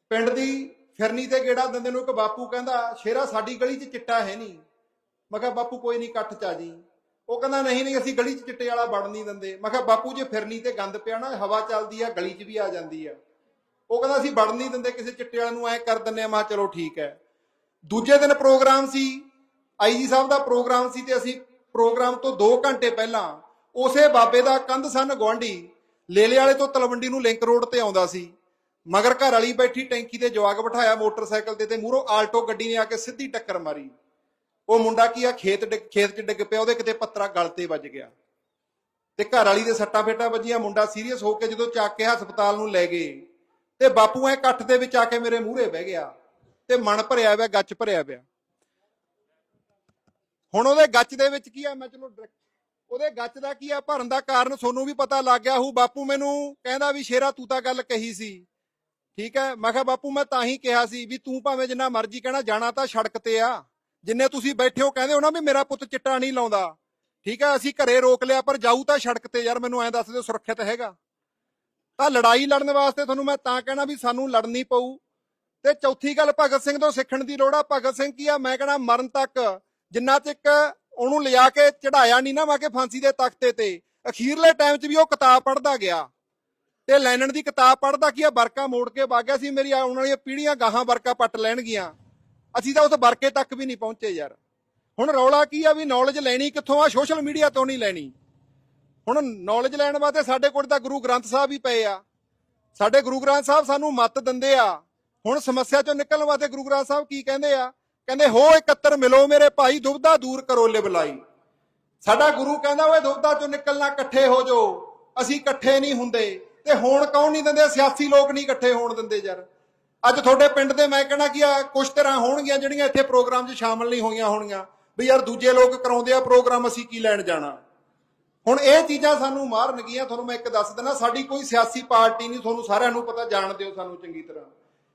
ਪਿੰਡ ਦੀ ਫਿਰਨੀ ਤੇ ਗੇੜਾ ਦਿੰਦੇ ਨੂੰ ਇੱਕ ਬਾਪੂ ਕਹਿੰਦਾ, ਸ਼ੇਰਾ ਸਾਡੀ ਗਲੀ 'ਚ ਚਿੱਟਾ ਹੈ ਨਹੀਂ ਮੈਂ ਕਿਹਾ, ਬਾਪੂ, ਕੋਈ ਨਹੀਂ ਇਕੱਠ 'ਚ ਆ ਜੀ। ਉਹ ਕਹਿੰਦਾ, ਨਹੀਂ ਨਹੀਂ, ਅਸੀਂ ਗਲੀ 'ਚ ਚਿੱਟੇ ਵਾਲਾ ਵੜਨ ਨਹੀਂ ਦਿੰਦੇ। ਮੈਂ ਕਿਹਾ, ਬਾਪੂ, ਜੇ ਫਿਰਨੀ ਤੇ ਗੰਦ ਪਿਆ ਨਾ, ਹਵਾ ਚੱਲਦੀ ਆ, ਗਲੀ 'ਚ ਵੀ ਆ ਜਾਂਦੀ ਆ। ਉਹ ਕਹਿੰਦਾ, ਅਸੀਂ ਵੜਨ ਨਹੀਂ ਦਿੰਦੇ, ਕਿਸੇ ਚਿੱਟੇ ਵਾਲੇ ਨੂੰ ਐ ਕਰ ਦਿੰਦੇ ਆ। ਮੈਂ ਕਿਹਾ, ਚਲੋ ਠੀਕ ਹੈ। ਦੂਜੇ ਦਿਨ ਪ੍ਰੋਗਰਾਮ ਸੀ ਆਈਜੀ ਸਾਹਿਬ ਦਾ ਪ੍ਰੋਗਰਾਮ ਸੀ ਤੇ ਅਸੀਂ ਪ੍ਰੋਗਰਾਮ ਤੋਂ 2 ਘੰਟੇ ਪਹਿਲਾਂ ਉਸੇ ਬਾਬੇ ਦਾ ਕੰਧ ਸਨ ਗਵਾਂਢੀ ਲੇਲੇ ਵਾਲੇ ਤੋਂ ਤਲਵੰਡੀ ਨੂੰ ਲਿੰਕ ਰੋਡ ਤੇ ਆਉਂਦਾ ਸੀ। ਮਗਰ ਘਰ ਵਾਲੀ ਬੈਠੀ ਟੈਂਕੀ ਤੇ ਜਵਾਗ ਬਿਠਾਇਆ ਮੋਟਰਸਾਈਕਲ ਤੇ ਤੇ ਮੂਹਰੋਂ ਆਲਟੋ ਗੱਡੀ ਨੇ ਆ ਕੇ ਸਿੱਧੀ ਟੱਕਰ ਮਾਰੀ। ਉਹ ਮੁੰਡਾ ਕੀ ਆ, ਖੇਤ ਡਿੱਗ- ਖੇਤ 'ਚ ਡਿੱਗ ਪਿਆ, ਉਹਦੇ ਕਿਤੇ ਪੱਤਰਾ ਗਲ ਤੇ ਵੱਜ ਗਿਆ। ਤੇ ਘਰ ਵਾਲੀ ਦੇ ਸੱਟਾਂ ਫੇਟਾਂ ਵੱਜੀਆਂ, ਮੁੰਡਾ ਸੀਰੀਅਸ ਹੋ ਕੇ ਜਦੋਂ ਚੱਕ ਕੇ ਹਸਪਤਾਲ ਨੂੰ ਲੈ ਗਏ। ਤੇ ਬਾਪੂ ਐ ਇਕੱਠ ਦੇ ਵਿੱਚ ਆ ਕੇ ਮੇਰੇ ਮੂਹਰੇ ਬਹਿ ਗਿਆ। ਤੇ ਮਨ ਭਰਿਆ ਹੋਇਆ ਗੱਚ ਭਰਿਆ ਪਿਆ। ਹੁਣ ਉਹਦੇ ਗੱਚ ਦੇ ਵਿੱਚ ਕੀ ਆ, ਮੈਂ ਚਲੋ direct- ਉਹਦੇ ਗੱਚ ਦਾ ਕੀ ਆ, ਭਰਨ ਦਾ ਕਾਰਨ ਤੁਹਾਨੂੰ ਵੀ ਪਤਾ ਲੱਗ ਗਿਆ ਹੂ ਬਾਪੂ ਮੈਨੂੰ ਕਹਿੰਦਾ ਵੀ, ਸ਼ੇਰਾ, ਤੂੰ ਤਾਂ ਗੱਲ ਕਹੀ ਸੀ। ਠੀਕ ਹੈ? ਮੈਂ ਕਿਹਾ, ਬਾਪੂ, ਮੈਂ ਤਾਂ ਹੀ ਕਿਹਾ ਸੀ ਵੀ ਤੂੰ ਭਾਵੇਂ ਜਿੰਨਾ ਮਰਜ਼ੀ ਕਹਿਣਾ, ਜਾਣਾ ਤਾਂ ਸੜਕ ਤੇ ਆ। ਜਿੰਨੇ ਤੁਸੀਂ ਬੈਠੇ ਹੋ, ਕਹਿੰਦੇ ਹੋ ਨਾ ਵੀ ਮੇਰਾ ਪੁੱਤ ਚਿੱਟਾ ਨਹੀਂ ਲਾਉਂਦਾ। ਠੀਕ ਹੈ? ਅਸੀਂ ਘਰੇ ਰੋਕ ਲਿਆ, ਪਰ ਜਾਊ ਤਾਂ ਸੜਕ ਤੇ। ਯਾਰ, ਮੈਨੂੰ ਐਂ ਦੱਸ ਦਿਓ, ਸੁਰੱਖਿਅਤ ਹੈਗਾ? ਤਾਂ ਲੜਾਈ ਲੜਨ ਵਾਸਤੇ ਤੁਹਾਨੂੰ ਮੈਂ ਤਾਂ ਕਹਿਣਾ ਵੀ ਸਾਨੂੰ ਲੜਨੀ ਪਊ। ਤੇ ਚੌਥੀ ਗੱਲ, ਭਗਤ ਸਿੰਘ ਤੋਂ ਸਿੱਖਣ ਦੀ ਲੋੜ ਆ। ਭਗਤ ਸਿੰਘ ਕੀ ਆ? ਮੈਂ ਕਹਿਣਾ, ਮਰਨ ਤੱਕ ਜਿੰਨਾ ਤੱਕ ਉਹਨੂੰ ਲਿਜਾ ਕੇ ਚੜਾਇਆ ਨਹੀਂ ਨਾ ਵਾ ਕੇ ਫਾਂਸੀ ਦੇ ਤਖਤੇ ਤੇ, ਅਖੀਰਲੇ ਟਾਈਮ 'ਚ ਵੀ ਉਹ ਕਿਤਾਬ ਪੜ੍ਹਦਾ ਗਿਆ। ਤੇ ਲੈਨਨ ਦੀ ਕਿਤਾਬ ਪੜ੍ਹਦਾ ਕੀ ਆ? ਵਰਕਾ ਮੋੜ ਕੇ ਵਗ ਗਿਆ ਸੀ, ਮੇਰੀ ਆਉਣ ਵਾਲੀਆਂ ਪੀੜ੍ਹੀਆਂ ਗਾਹਾਂ ਵਰਕਾ ਪੱਟ ਲੈਣਗੀਆਂ। ਅਸੀਂ ਤਾਂ ਉਸ ਵਰਕੇ ਤੱਕ ਵੀ ਨਹੀਂ ਪਹੁੰਚੇ ਯਾਰ। ਹੁਣ ਰੌਲਾ ਕੀ ਆ ਵੀ ਨੌਲੇਜ ਲੈਣੀ ਕਿੱਥੋਂ ਆ? ਸੋਸ਼ਲ ਮੀਡੀਆ ਤੋਂ ਨਹੀਂ ਲੈਣੀ। ਹੁਣ ਨੌਲੇਜ ਲੈਣ ਵਾਸਤੇ ਸਾਡੇ ਕੋਲ ਤਾਂ ਗੁਰੂ ਗ੍ਰੰਥ ਸਾਹਿਬ ਹੀ ਪਏ ਆ। ਸਾਡੇ ਗੁਰੂ ਗ੍ਰੰਥ ਸਾਹਿਬ ਸਾਨੂੰ ਮੱਤ ਦਿੰਦੇ ਆ। ਹੁਣ ਸਮੱਸਿਆ ਚੋਂ ਨਿਕਲਣ ਵਾਸਤੇ ਗੁਰੂ ਗ੍ਰੰਥ ਸਾਹਿਬ ਕੀ ਕਹਿੰਦੇ ਆ? ਕਹਿੰਦੇ, ਹੋ ਇਕੱਤਰ ਮਿਲੋ ਮੇਰੇ ਭਾਈ ਦੁਬਦਾ ਦੂਰ ਕਰੋ ਲਿਬਲਾਈ ਸਾਡਾ ਗੁਰੂ ਕਹਿੰਦਾ, ਓਏ ਦੁਬਦਾ ਚੋਂ ਨਿਕਲਣਾ ਇਕੱਠੇ ਹੋ ਜਾਓ। ਅਸੀਂ ਇਕੱਠੇ ਨਹੀਂ ਹੁੰਦੇ। ਤੇ ਹੋਣ ਕੌਣ ਨਹੀਂ ਦਿੰਦੇ? ਸਿਆਸੀ ਲੋਕ ਨਹੀਂ ਇਕੱਠੇ ਹੋਣ ਦਿੰਦੇ ਯਾਰ। ਅੱਜ ਤੁਹਾਡੇ ਪਿੰਡ ਦੇ ਮੈਂ ਕਹਿਣਾ ਕਿ ਆ ਕੁਝ ਤਰ੍ਹਾਂ ਹੋਣਗੀਆਂ ਜਿਹੜੀਆਂ ਇੱਥੇ ਪ੍ਰੋਗਰਾਮ 'ਚ ਸ਼ਾਮਲ ਨਹੀਂ ਹੋਈਆਂ ਹੋਣਗੀਆਂ। ਵੀ ਯਾਰ ਦੂਜੇ ਲੋਕ ਕਰਾਉਂਦੇ ਆ ਪ੍ਰੋਗਰਾਮ, ਅਸੀਂ ਕੀ ਲੈਣ ਜਾਣਾ? ਹੁਣ ਇਹ ਚੀਜ਼ਾਂ ਸਾਨੂੰ ਮਾਰਨਗੀਆਂ। ਤੁਹਾਨੂੰ ਮੈਂ ਇੱਕ ਦੱਸ ਦਿੰਦਾ, ਸਾਡੀ ਕੋਈ ਸਿਆਸੀ ਪਾਰਟੀ ਨਹੀਂ। ਤੁਹਾਨੂੰ ਸਾਰਿਆਂ ਨੂੰ ਪਤਾ, ਜਾਣਦੇ ਹੋ ਸਾਨੂੰ ਚੰਗੀ ਤਰ੍ਹਾਂ।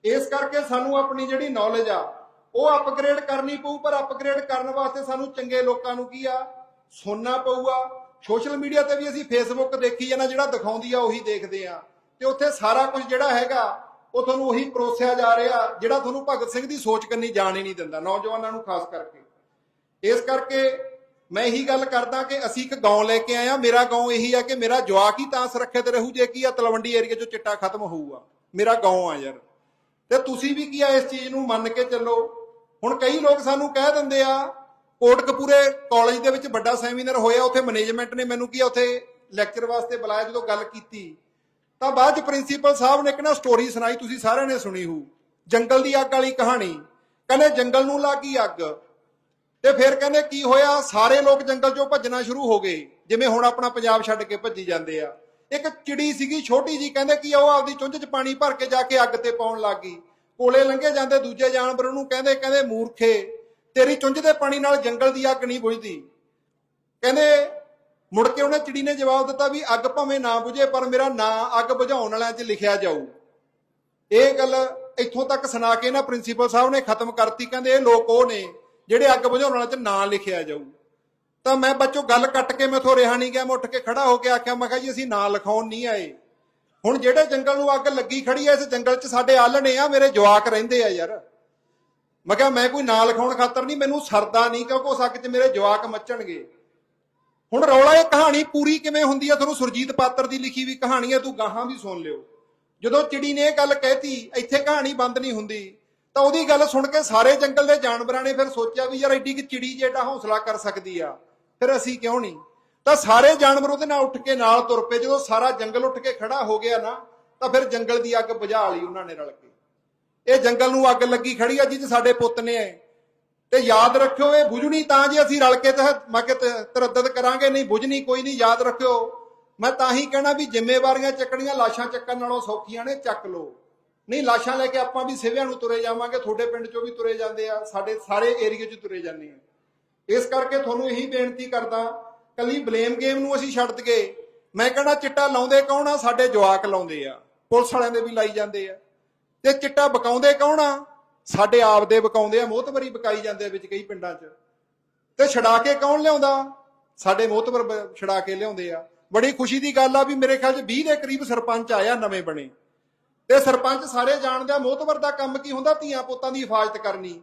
ਇਸ ਕਰਕੇ ਸਾਨੂੰ ਆਪਣੀ ਜਿਹੜੀ ਨੌਲੇਜ ਆ ਉਹ ਅਪਗ੍ਰੇਡ ਕਰਨੀ ਪਊ, ਪਰ ਅਪਗ੍ਰੇਡ ਕਰਨ ਵਾਸਤੇ ਸਾਨੂੰ ਚੰਗੇ ਲੋਕਾਂ ਨੂੰ ਕੀ ਆ? ਸੁਣਨਾ ਪਊਗਾ। ਸੋਸ਼ਲ ਮੀਡੀਆ ਤੇ ਵੀ ਅਸੀਂ ਫੇਸਬੁੱਕ ਦੇਖੀ ਜਾਣਾ ਜਿਹੜਾ ਦਿਖਾਉਂਦੀ ਆ ਉਹੀ ਦੇਖਦੇ ਆ। ਤੇ ਉੱਥੇ ਸਾਰਾ ਕੁਝ ਜਿਹੜਾ ਹੈਗਾ, ਉਹ ਤੁਹਾਨੂੰ ਉਹੀ ਪਰੋਸਿਆ ਜਾ ਰਿਹਾ, ਜਿਹੜਾ ਤੁਹਾਨੂੰ ਭਗਤ ਸਿੰਘ ਦੀ ਸੋਚ ਕੰਨੀ ਜਾਣ ਹੀ ਨਹੀਂ ਦਿੰਦਾ, ਨੌਜਵਾਨਾਂ ਨੂੰ ਖਾਸ ਕਰਕੇ। ਇਸ ਕਰਕੇ ਮੈਂ ਇਹੀ ਗੱਲ ਕਰਦਾ ਕਿ ਅਸੀਂ ਇੱਕ ਗਾਉਂ ਲੈ ਕੇ ਆਏ ਆ। ਮੇਰਾ ਗਾਉਂ ਇਹੀ ਆ ਕਿ ਮੇਰਾ ਜਵਾਕ ਹੀ ਤਾਂ ਸੁਰੱਖਿਅਤ ਰਹੂ, ਜੇ ਕੀ ਆ ਤਲਵੰਡੀ ਏਰੀਆ ਚੋਂ ਚਿੱਟਾ ਖਤਮ ਹੋਊਗਾ। ਮੇਰਾ ਗਾਉਂ ਆ ਯਾਰ। ਤੇ ਤੁਸੀਂ ਵੀ ਕੀ ਆ ਇਸ ਚੀਜ਼ ਨੂੰ ਮੰਨ ਕੇ ਚੱਲੋ ਹੁਣ ਕਈ ਲੋਕ ਸਾਨੂੰ ਕਹਿ ਦਿੰਦੇ ਆ ਕੋਟਕਪੂਰੇ ਕਾਲਜ ਦੇ ਵਿੱਚ ਵੱਡਾ ਸੈਮੀਨਾਰ ਹੋਇਆ, ਉੱਥੇ ਮੈਨੇਜਮੈਂਟ ਨੇ ਮੈਨੂੰ ਕੀ ਉੱਥੇ ਲੈਕਚਰ ਵਾਸਤੇ ਬੁਲਾਇਆ, ਜਦੋਂ ਗੱਲ ਕੀਤੀ। ਤਾਂ ਬਾਅਦ ਚ ਪ੍ਰਿੰਸੀਪਲ ਸਾਹਿਬ ਨੇ ਇੱਕ ਨਾ ਸਟੋਰੀ ਸੁਣਾਈ, ਤੁਸੀਂ ਸਾਰਿਆਂ ਨੇ ਸੁਣੀ ਹੋ ਜੰਗਲ ਦੀ ਅੱਗ ਵਾਲੀ ਕਹਾਣੀ। ਕਹਿੰਦੇ ਜੰਗਲ ਨੂੰ ਲੱਗੀ ਅੱਗ। ਤੇ ਫਿਰ ਕਹਿੰਦੇ ਕੀ ਹੋਇਆ, ਸਾਰੇ ਲੋਕ ਜੰਗਲ ਚੋਂ ਭੱਜਣਾ ਸ਼ੁਰੂ ਹੋ ਗਏ, ਜਿਵੇਂ ਹੁਣ ਆਪਣਾ ਪੰਜਾਬ ਛੱਡ ਕੇ ਭੱਜੀ ਜਾਂਦੇ ਆ। ਇੱਕ ਚਿੜੀ ਸੀਗੀ, ਛੋਟੀ ਜੀ ਕਹਿੰਦੇ ਕੀ ਉਹ ਆਪਦੀ ਚੁੰਝ 'ਚ ਪਾਣੀ ਭਰ ਕੇ ਜਾ ਕੇ ਅੱਗ ਤੇ ਪਾਉਣ ਲੱਗ ਗਈ। ਕੋਲੇ ਲੰਘੇ ਜਾਂਦੇ ਦੂਜੇ ਜਾਨਵਰ ਉਹਨੂੰ ਕਹਿੰਦੇ ਕਹਿੰਦੇ ਮੂਰਖੇ, ਤੇਰੀ ਚੁੰਝ ਦੇ ਪਾਣੀ ਨਾਲ ਜੰਗਲ ਦੀ ਅੱਗ ਨਹੀਂ ਬੁਝਦੀ। ਕਹਿੰਦੇ, ਮੁੜ ਕੇ ਉਹਨੇ ਚਿੜੀ ਨੇ ਜਵਾਬ ਦਿੱਤਾ ਵੀ ਅੱਗ ਭਾਵੇਂ ਨਾ ਬੁਝੇ, ਪਰ ਮੇਰਾ ਨਾਂ ਅੱਗ ਬੁਝਾਉਣ ਵਾਲਿਆਂ 'ਚ ਲਿਖਿਆ ਜਾਊ। ਇਹ ਗੱਲ ਇੱਥੋਂ ਤੱਕ ਸੁਣਾ ਕੇ ਨਾ ਪ੍ਰਿੰਸੀਪਲ ਸਾਹਿਬ ਨੇ ਖਤਮ ਕਰਤੀ, ਕਹਿੰਦੇ ਇਹ ਲੋਕ ਉਹ ਨੇ ਜਿਹੜੇ ਅੱਗ ਬੁਝਾਉਣ ਵਾਲਿਆਂ 'ਚ ਨਾਂ ਲਿਖਿਆ ਜਾਊ। ਤਾਂ ਮੈਂ ਬੱਚੋ ਗੱਲ ਕੱਟ ਕੇ ਮੈਥੋਂ ਰਿਹਾ ਨਹੀਂ ਗਿਆ, ਮੈਂ ਉੱਠ ਕੇ ਖੜਾ ਹੋ ਕੇ ਆਖਿਆ, ਮੈਂ ਕਿਹਾ ਜੀ ਅਸੀਂ ਨਾਂ ਲਿਖਾਉਣ ਨਹੀਂ ਆਏ। ਹੁਣ ਜਿਹੜੇ ਜੰਗਲ ਨੂੰ ਅੱਗ ਲੱਗੀ ਖੜੀ ਐ, ਇਸ ਜੰਗਲ 'ਚ ਸਾਡੇ ਆਲਣੇ ਆ, ਮੇਰੇ ਜਵਾਕ ਰਹਿੰਦੇ ਆ ਯਾਰ। ਮੈਂ ਕਿਹਾ, ਮੈਂ ਕੋਈ ਨਾਂ ਲਿਖਾਉਣ ਖਾਤਰ ਨਹੀਂ, ਮੈਨੂੰ ਸਰਦਾ ਨਹੀਂ, ਕਿਉਂਕਿ ਉਸ ਅੱਗ 'ਚ ਮੇਰੇ ਜਵਾਕ ਮੱਚਣਗੇ। ਹੁਣ ਰੌਲਾ ਇਹ ਕਹਾਣੀ ਪੂਰੀ ਕਿਵੇਂ ਹੁੰਦੀ ਆ, ਤੁਹਾਨੂੰ ਸੁਰਜੀਤ ਪਾਤਰ ਦੀ ਲਿਖੀ ਵੀ ਕਹਾਣੀ ਆ, ਤੂੰ ਗਾਹਾਂ ਵੀ ਸੁਣ ਲਿਓ। ਜਦੋਂ ਚਿੜੀ ਨੇ ਇਹ ਗੱਲ ਕਹਿਤੀ, ਇੱਥੇ ਕਹਾਣੀ ਬੰਦ ਨਹੀਂ ਹੁੰਦੀ, ਤਾਂ ਉਹਦੀ ਗੱਲ ਸੁਣ ਕੇ ਸਾਰੇ ਜੰਗਲ ਦੇ ਜਾਨਵਰਾਂ ਨੇ ਫਿਰ ਸੋਚਿਆ ਵੀ ਯਾਰ, ਐਡੀ ਕਿ ਚਿੜੀ ਜਿਹੜਾ ਹੌਸਲਾ ਕਰ ਸਕਦੀ ਆ, ਫਿਰ ਅਸੀਂ ਕਿਉਂ ਨਹੀਂ? ਤਾਂ ਸਾਰੇ ਜਾਨਵਰ ਉਹਦੇ ਨਾਲ ਉੱਠ ਕੇ ਨਾਲ ਤੁਰ ਪਏ। ਜਦੋਂ ਸਾਰਾ ਜੰਗਲ ਉੱਠ ਕੇ ਖੜਾ ਹੋ ਗਿਆ ਨਾ, ਤਾਂ ਫਿਰ ਜੰਗਲ ਦੀ ਅੱਗ ਬੁਝਾ ਲਈ ਉਹਨਾਂ ਨੇ ਰਲ ਕੇ। ਇਹ ਜੰਗਲ ਨੂੰ ਅੱਗ ਲੱਗੀ ਖੜੀ ਆ ਜਿਹ ਸਾਡੇ ਪੁੱਤ ਨੇ। ਤੇ ਯਾਦ ਰੱਖਿਓ, ਇਹ ਬੁਝਣੀ ਤਾਂ ਜੇ ਅਸੀਂ ਰਲ ਕੇ ਤੇ ਮੈਂ ਕਿ ਤਰੱਦਦ ਕਰਾਂਗੇ, ਨਹੀਂ ਬੁਝਣੀ ਕੋਈ ਨਹੀਂ, ਯਾਦ ਰੱਖਿਓ। ਮੈਂ ਤਾਂ ਹੀ ਕਹਿਣਾ ਵੀ ਜ਼ਿੰਮੇਵਾਰੀਆਂ ਚੱਕਣੀਆਂ, ਲਾਸ਼ਾਂ ਚੱਕਣ ਨਾਲੋਂ ਸੌਖੀਆਂ ਨੇ, ਚੱਕ ਲਓ। ਨਹੀਂ, ਲਾਸ਼ਾਂ ਲੈ ਕੇ ਆਪਾਂ ਵੀ ਸਿਵਿਆਂ ਨੂੰ ਤੁਰੇ ਜਾਵਾਂਗੇ, ਤੁਹਾਡੇ ਪਿੰਡ ਚੋਂ ਵੀ ਤੁਰੇ ਜਾਂਦੇ ਆ, ਸਾਡੇ ਸਾਰੇ ਏਰੀਏ 'ਚ ਤੁਰੇ ਜਾਂਦੇ ਆ। ਇਸ ਕਰਕੇ ਤੁਹਾਨੂੰ ਇਹੀ ਬੇਨਤੀ ਕਰਦਾ ਕੱਲੀ ਬਲੇਮ ਗੇਮ ਨੂੰ ਅਸੀਂ ਛੱਡ ਦਈਏ ਮੈਂ ਕਹਿੰਦਾ ਚਿੱਟਾ ਲਾਉਂਦੇ ਕੌਣ ਆ? ਸਾਡੇ ਜਵਾਕ ਲਾਉਂਦੇ ਆ। ਪੁਲਿਸ ਵਾਲਿਆਂ ਦੇ ਵੀ ਲਾਈ ਜਾਂਦੇ ਆ। ਤੇ ਚਿੱਟਾ ਬਕਾਉਂਦੇ ਕੌਣ ਆ? ਸਾਡੇ ਆਪ ਦੇ ਬਕਾਉਂਦੇ ਆ। ਮੋਹਤਬਰੀ ਬਕਾਈ ਜਾਂਦੇ ਵਿੱਚ ਕਈ ਪਿੰਡਾਂ 'ਚ। ਤੇ ਛਡਾ ਕੇ ਕੌਣ ਲਿਆਉਂਦਾ? ਸਾਡੇ ਮੋਹਤਬਰ ਛਡਾ ਕੇ ਲਿਆਉਂਦੇ ਆ। ਬੜੀ ਖੁਸ਼ੀ ਦੀ ਗੱਲ ਆ ਵੀ ਮੇਰੇ ਖਿਆਲ 'ਚ 20 ਦੇ ਕਰੀਬ ਸਰਪੰਚ ਆਇਆ ਨਵੇਂ ਬਣੇ। ਤੇ ਸਰਪੰਚ ਸਾਰੇ ਜਾਣਦੇ ਆ ਮੋਹਤਬਰ ਦਾ ਕੰਮ ਕੀ ਹੁੰਦਾ? ਧੀਆਂ ਪੁੱਤਾਂ ਦੀ ਹਿਫਾਜ਼ਤ ਕਰਨੀ।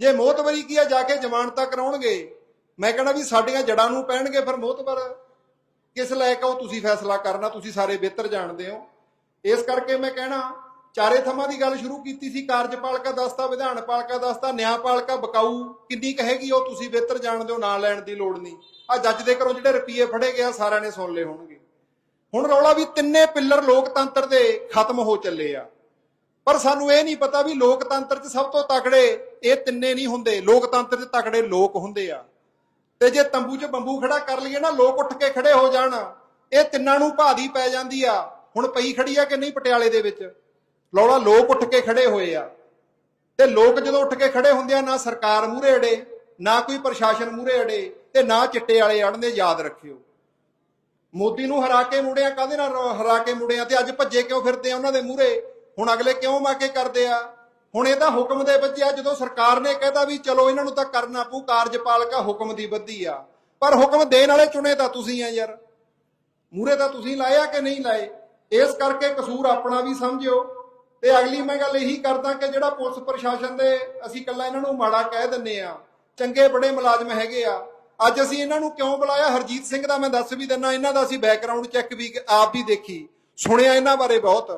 ਜੇ ਮੋਹਤਬਰੀ ਕੀ ਆ, ਜਾ ਕੇ ਜ਼ਮਾਨਤਾਂ ਕਰਾਉਣਗੇ। ਮੈਂ ਕਹਿੰਦਾ ਵੀ ਸਾਡੀਆਂ ਜੜਾਂ ਨੂੰ ਪੈਣਗੇ ਫਿਰ ਮੋਹਤਬਰ ਕਿਸ ਲਾਇਕ ਆ ਉਹ ਤੁਸੀਂ ਫੈਸਲਾ ਕਰਨਾ, ਤੁਸੀਂ ਸਾਰੇ ਬਿਹਤਰ ਜਾਣਦੇ ਹੋ। ਇਸ ਕਰਕੇ ਮੈਂ ਕਹਿਣਾ, ਚਾਰੇ ਥੰਮਾਂ ਦੀ ਗੱਲ ਸ਼ੁਰੂ ਕੀਤੀ ਸੀ ਕਾਰਜਪਾਲਿਕਾ ਦਸਤਾ, ਵਿਧਾਨ ਪਾਲਿਕਾ ਦਸਤਾ ਨਿਆਂਪਾਲਿਕਾ ਬਕਾਊ, ਕਿੰਨੀ ਕਹੇਗੀ ਉਹ ਤੁਸੀਂ ਬਿਹਤਰ ਜਾਣਦੇ ਹੋ, ਨਾ ਲੈਣ ਦੀ ਲੋੜ ਨਹੀਂ। ਆ ਜੱਜ ਦੇ ਘਰੋਂ ਜਿਹੜੇ ਰੁਪਏ ਫੜੇ ਗਿਆ ਸਾਰਿਆਂ ਨੇ ਸੁਣ ਲਏ ਹੋਣਗੇ। ਹੁਣ ਰੌਲਾ ਵੀ ਤਿੰਨੇ ਪਿੱਲਰ ਲੋਕਤੰਤਰ ਦੇ ਖਤਮ ਹੋ ਚੱਲੇ ਆ। ਪਰ ਸਾਨੂੰ ਇਹ ਨਹੀਂ ਪਤਾ ਵੀ ਲੋਕਤੰਤਰ 'ਚ ਸਭ ਤੋਂ ਤਕੜੇ ਇਹ ਤਿੰਨੇ ਨਹੀਂ ਹੁੰਦੇ, ਲੋਕਤੰਤਰ 'ਚ ਤਕੜੇ ਲੋਕ ਹੁੰਦੇ ਆ। ਤੇ ਜੇ ਤੰਬੂ 'ਚ ਬੰਬੂ ਖੜਾ ਕਰ ਲਈਏ ਨਾ, ਲੋਕ ਉੱਠ ਕੇ ਖੜੇ ਹੋ ਜਾਣ। ਇਹ ਤਿੰਨਾਂ ਨੂੰ ਭਾਦੀ ਪੈ ਜਾਂਦੀ ਆ। ਹੁਣ ਪਈ ਖੜੀ ਆ ਕਿ ਨਹੀਂ ਪਟਿਆਲੇ ਦੇ ਵਿੱਚ? ਲੋੜਾ ਲੋਕ ਉੱਠ ਕੇ ਖੜੇ ਹੋਏ ਆ। ਤੇ ਲੋਕ ਜਦੋਂ ਉੱਠ ਕੇ ਖੜੇ ਹੁੰਦੇ ਆ, ਨਾ ਸਰਕਾਰ ਮੂਹਰੇ ਅੜੇ, ਨਾ ਕੋਈ ਪ੍ਰਸ਼ਾਸਨ ਮੂਹਰੇ ਅੜੇ ਤੇ ਨਾ ਚਿੱਟੇ ਵਾਲੇ ਅੜਨੇ, ਯਾਦ ਰੱਖਿਓ। ਮੋਦੀ ਨੂੰ ਹਰਾ ਕੇ ਮੁੜਿਆ, ਕਾਹਦੇ ਨਾਲ ਹਰਾ ਕੇ ਮੁੜਿਆ? ਤੇ ਅੱਜ ਭੱਜੇ ਕਿਉਂ ਫਿਰਦੇ ਆ ਉਹਨਾਂ ਦੇ ਮੂਹਰੇ? ਹੁਣ ਅਗਲੇ ਕਿਉਂ ਮਾਕੇ ਕਰਦੇ ਆ? ਹੁਣ ਇਹ ਤਾਂ ਹੁਕਮ ਦੇ ਬੱਚਿਆ ਜਦੋਂ ਸਰਕਾਰ ਨੇ ਕਹਿਦਾ ਵੀ ਚਲੋ ਇਹਨਾਂ ਨੂੰ ਤਾਂ ਕਰਨਾ ਪਊ, ਕਾਰਜਪਾਲਿਕਾ ਹੁਕਮ ਦੀ ਬੱਧੀ ਆ। ਪਰ ਹੁਕਮ ਦੇਣ ਵਾਲੇ ਚੁਣੇ ਤਾਂ ਤੁਸੀਂ ਆ ਯਾਰ। ਮੂਰੇ ਤਾਂ ਤੁਸੀਂ ਲਾਇਆ ਕਿ ਨਹੀਂ ਲਾਏ? ਇਸ ਕਰਕੇ ਕਸੂਰ ਆਪਣਾ ਵੀ ਸਮਝਿਓ। ਤੇ ਅਗਲੀ ਮੈਂ ਗੱਲ ਇਹੀ ਕਰਦਾ ਕਿ ਜਿਹੜਾ ਪੁਲਿਸ ਪ੍ਰਸ਼ਾਸਨ ਦੇ ਅਸੀਂ ਕੱਲਾ ਇਹਨਾਂ ਨੂੰ ਮਾੜਾ ਕਹਿ ਦਿੰਨੇ ਆ, ਚੰਗੇ ਬੜੇ ਮੁਲਾਜ਼ਮ ਹੈਗੇ ਆ। ਅੱਜ ਅਸੀਂ ਇਹਨਾਂ ਨੂੰ ਕਿਉਂ ਬੁਲਾਇਆ? ਹਰਜੀਤ ਸਿੰਘ ਦਾ ਮੈਂ ਦੱਸ ਵੀ ਦਿੰਨਾ, ਇਹਨਾਂ ਦਾ ਅਸੀਂ ਬੈਕਗ੍ਰਾਉਂਡ ਚੈੱਕ ਵੀ ਆਪ ਵੀ ਦੇਖੀ। ਸੁਣਿਆ ਇਹਨਾਂ ਬਾਰੇ ਬਹੁਤ।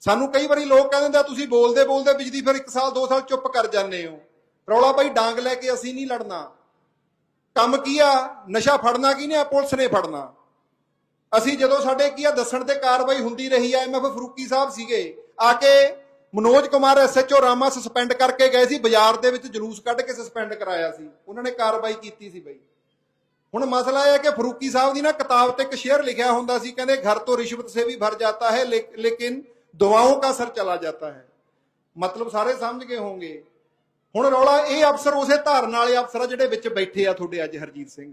ਸਾਨੂੰ ਕਈ ਵਾਰੀ ਲੋਕ ਕਹਿੰਦੇ ਆ, ਤੁਸੀਂ ਬੋਲਦੇ ਬੋਲਦੇ ਬਿਜਲੀ ਫਿਰ 1 ਸਾਲ 2 ਸਾਲ ਚੁੱਪ ਕਰ ਜਾਂਦੇ ਹੋ। ਰੌਲਾ ਭਾਈ ਡਾਂਗ ਲੈ ਕੇ ਅਸੀਂ ਨਹੀਂ ਲੜਨਾ। ਕੰਮ ਕੀ ਆ? ਨਸ਼ਾ ਫੜਨਾ ਕੀ ਨੇ? ਆ ਪੁਲਿਸ ਨੇ ਫੜਨਾ। ਅਸੀਂ ਜਦੋਂ ਸਾਡੇ ਕੀ ਆ, ਦੱਸਣ ਤੇ ਕਾਰਵਾਈ ਹੁੰਦੀ ਰਹੀ ਆ ਐਮਐਫ ਫਰੂਕੀ ਸਾਹਿਬ ਸੀਗੇ, ਆ ਕੇ ਮਨੋਜ ਕੁਮਾਰ ਐਸਐਚਓ ਰਾਮਾ ਸਸਪੈਂਡ ਕਰਕੇ ਗਏ ਸੀ, ਬਾਜ਼ਾਰ ਦੇ ਵਿੱਚ ਜਲੂਸ ਕੱਢ ਕੇ ਸਸਪੈਂਡ ਕਰਾਇਆ ਸੀ। ਉਹਨਾਂ ਨੇ ਕਾਰਵਾਈ ਕੀਤੀ ਸੀ ਬਈ। ਹੁਣ ਮਸਲਾ ਇਹ ਹੈ ਕਿ ਫਰੂਕੀ ਸਾਹਿਬ ਦੀ ਨਾ ਕਿਤਾਬ ਤੇ ਇੱਕ ਸ਼ੇਅਰ ਲਿਖਿਆ ਹੁੰਦਾ ਸੀ, ਕਹਿੰਦੇ ਘਰ ਤੋਂ ਰਿਸ਼ਵਤ ਸੇ ਵੀ ਭਰ ਜਾਤਾ ਹੈ, ਲੇਕ- ਲੇਕਿਨ ਦੁਆਓਂ का ਸਰ ਚਲਾ ਜਾਤਾ ਹੈ। ਮਤਲਬ ਸਾਰੇ ਸਮਝ ਗਏ ਹੋਵੋਗੇ ਹੁਣ ਰੌਲਾ ਇਹ ਅਫਸਰ ਉਸੇ ਧਾਰਨ ਵਾਲੇ ਅਫਸਰ ਆ ਜਿਹੜੇ ਵਿੱਚ ਬੈਠੇ ਆ ਤੁਹਾਡੇ ਅੱਜ ਹਰਜੀਤ ਸਿੰਘ।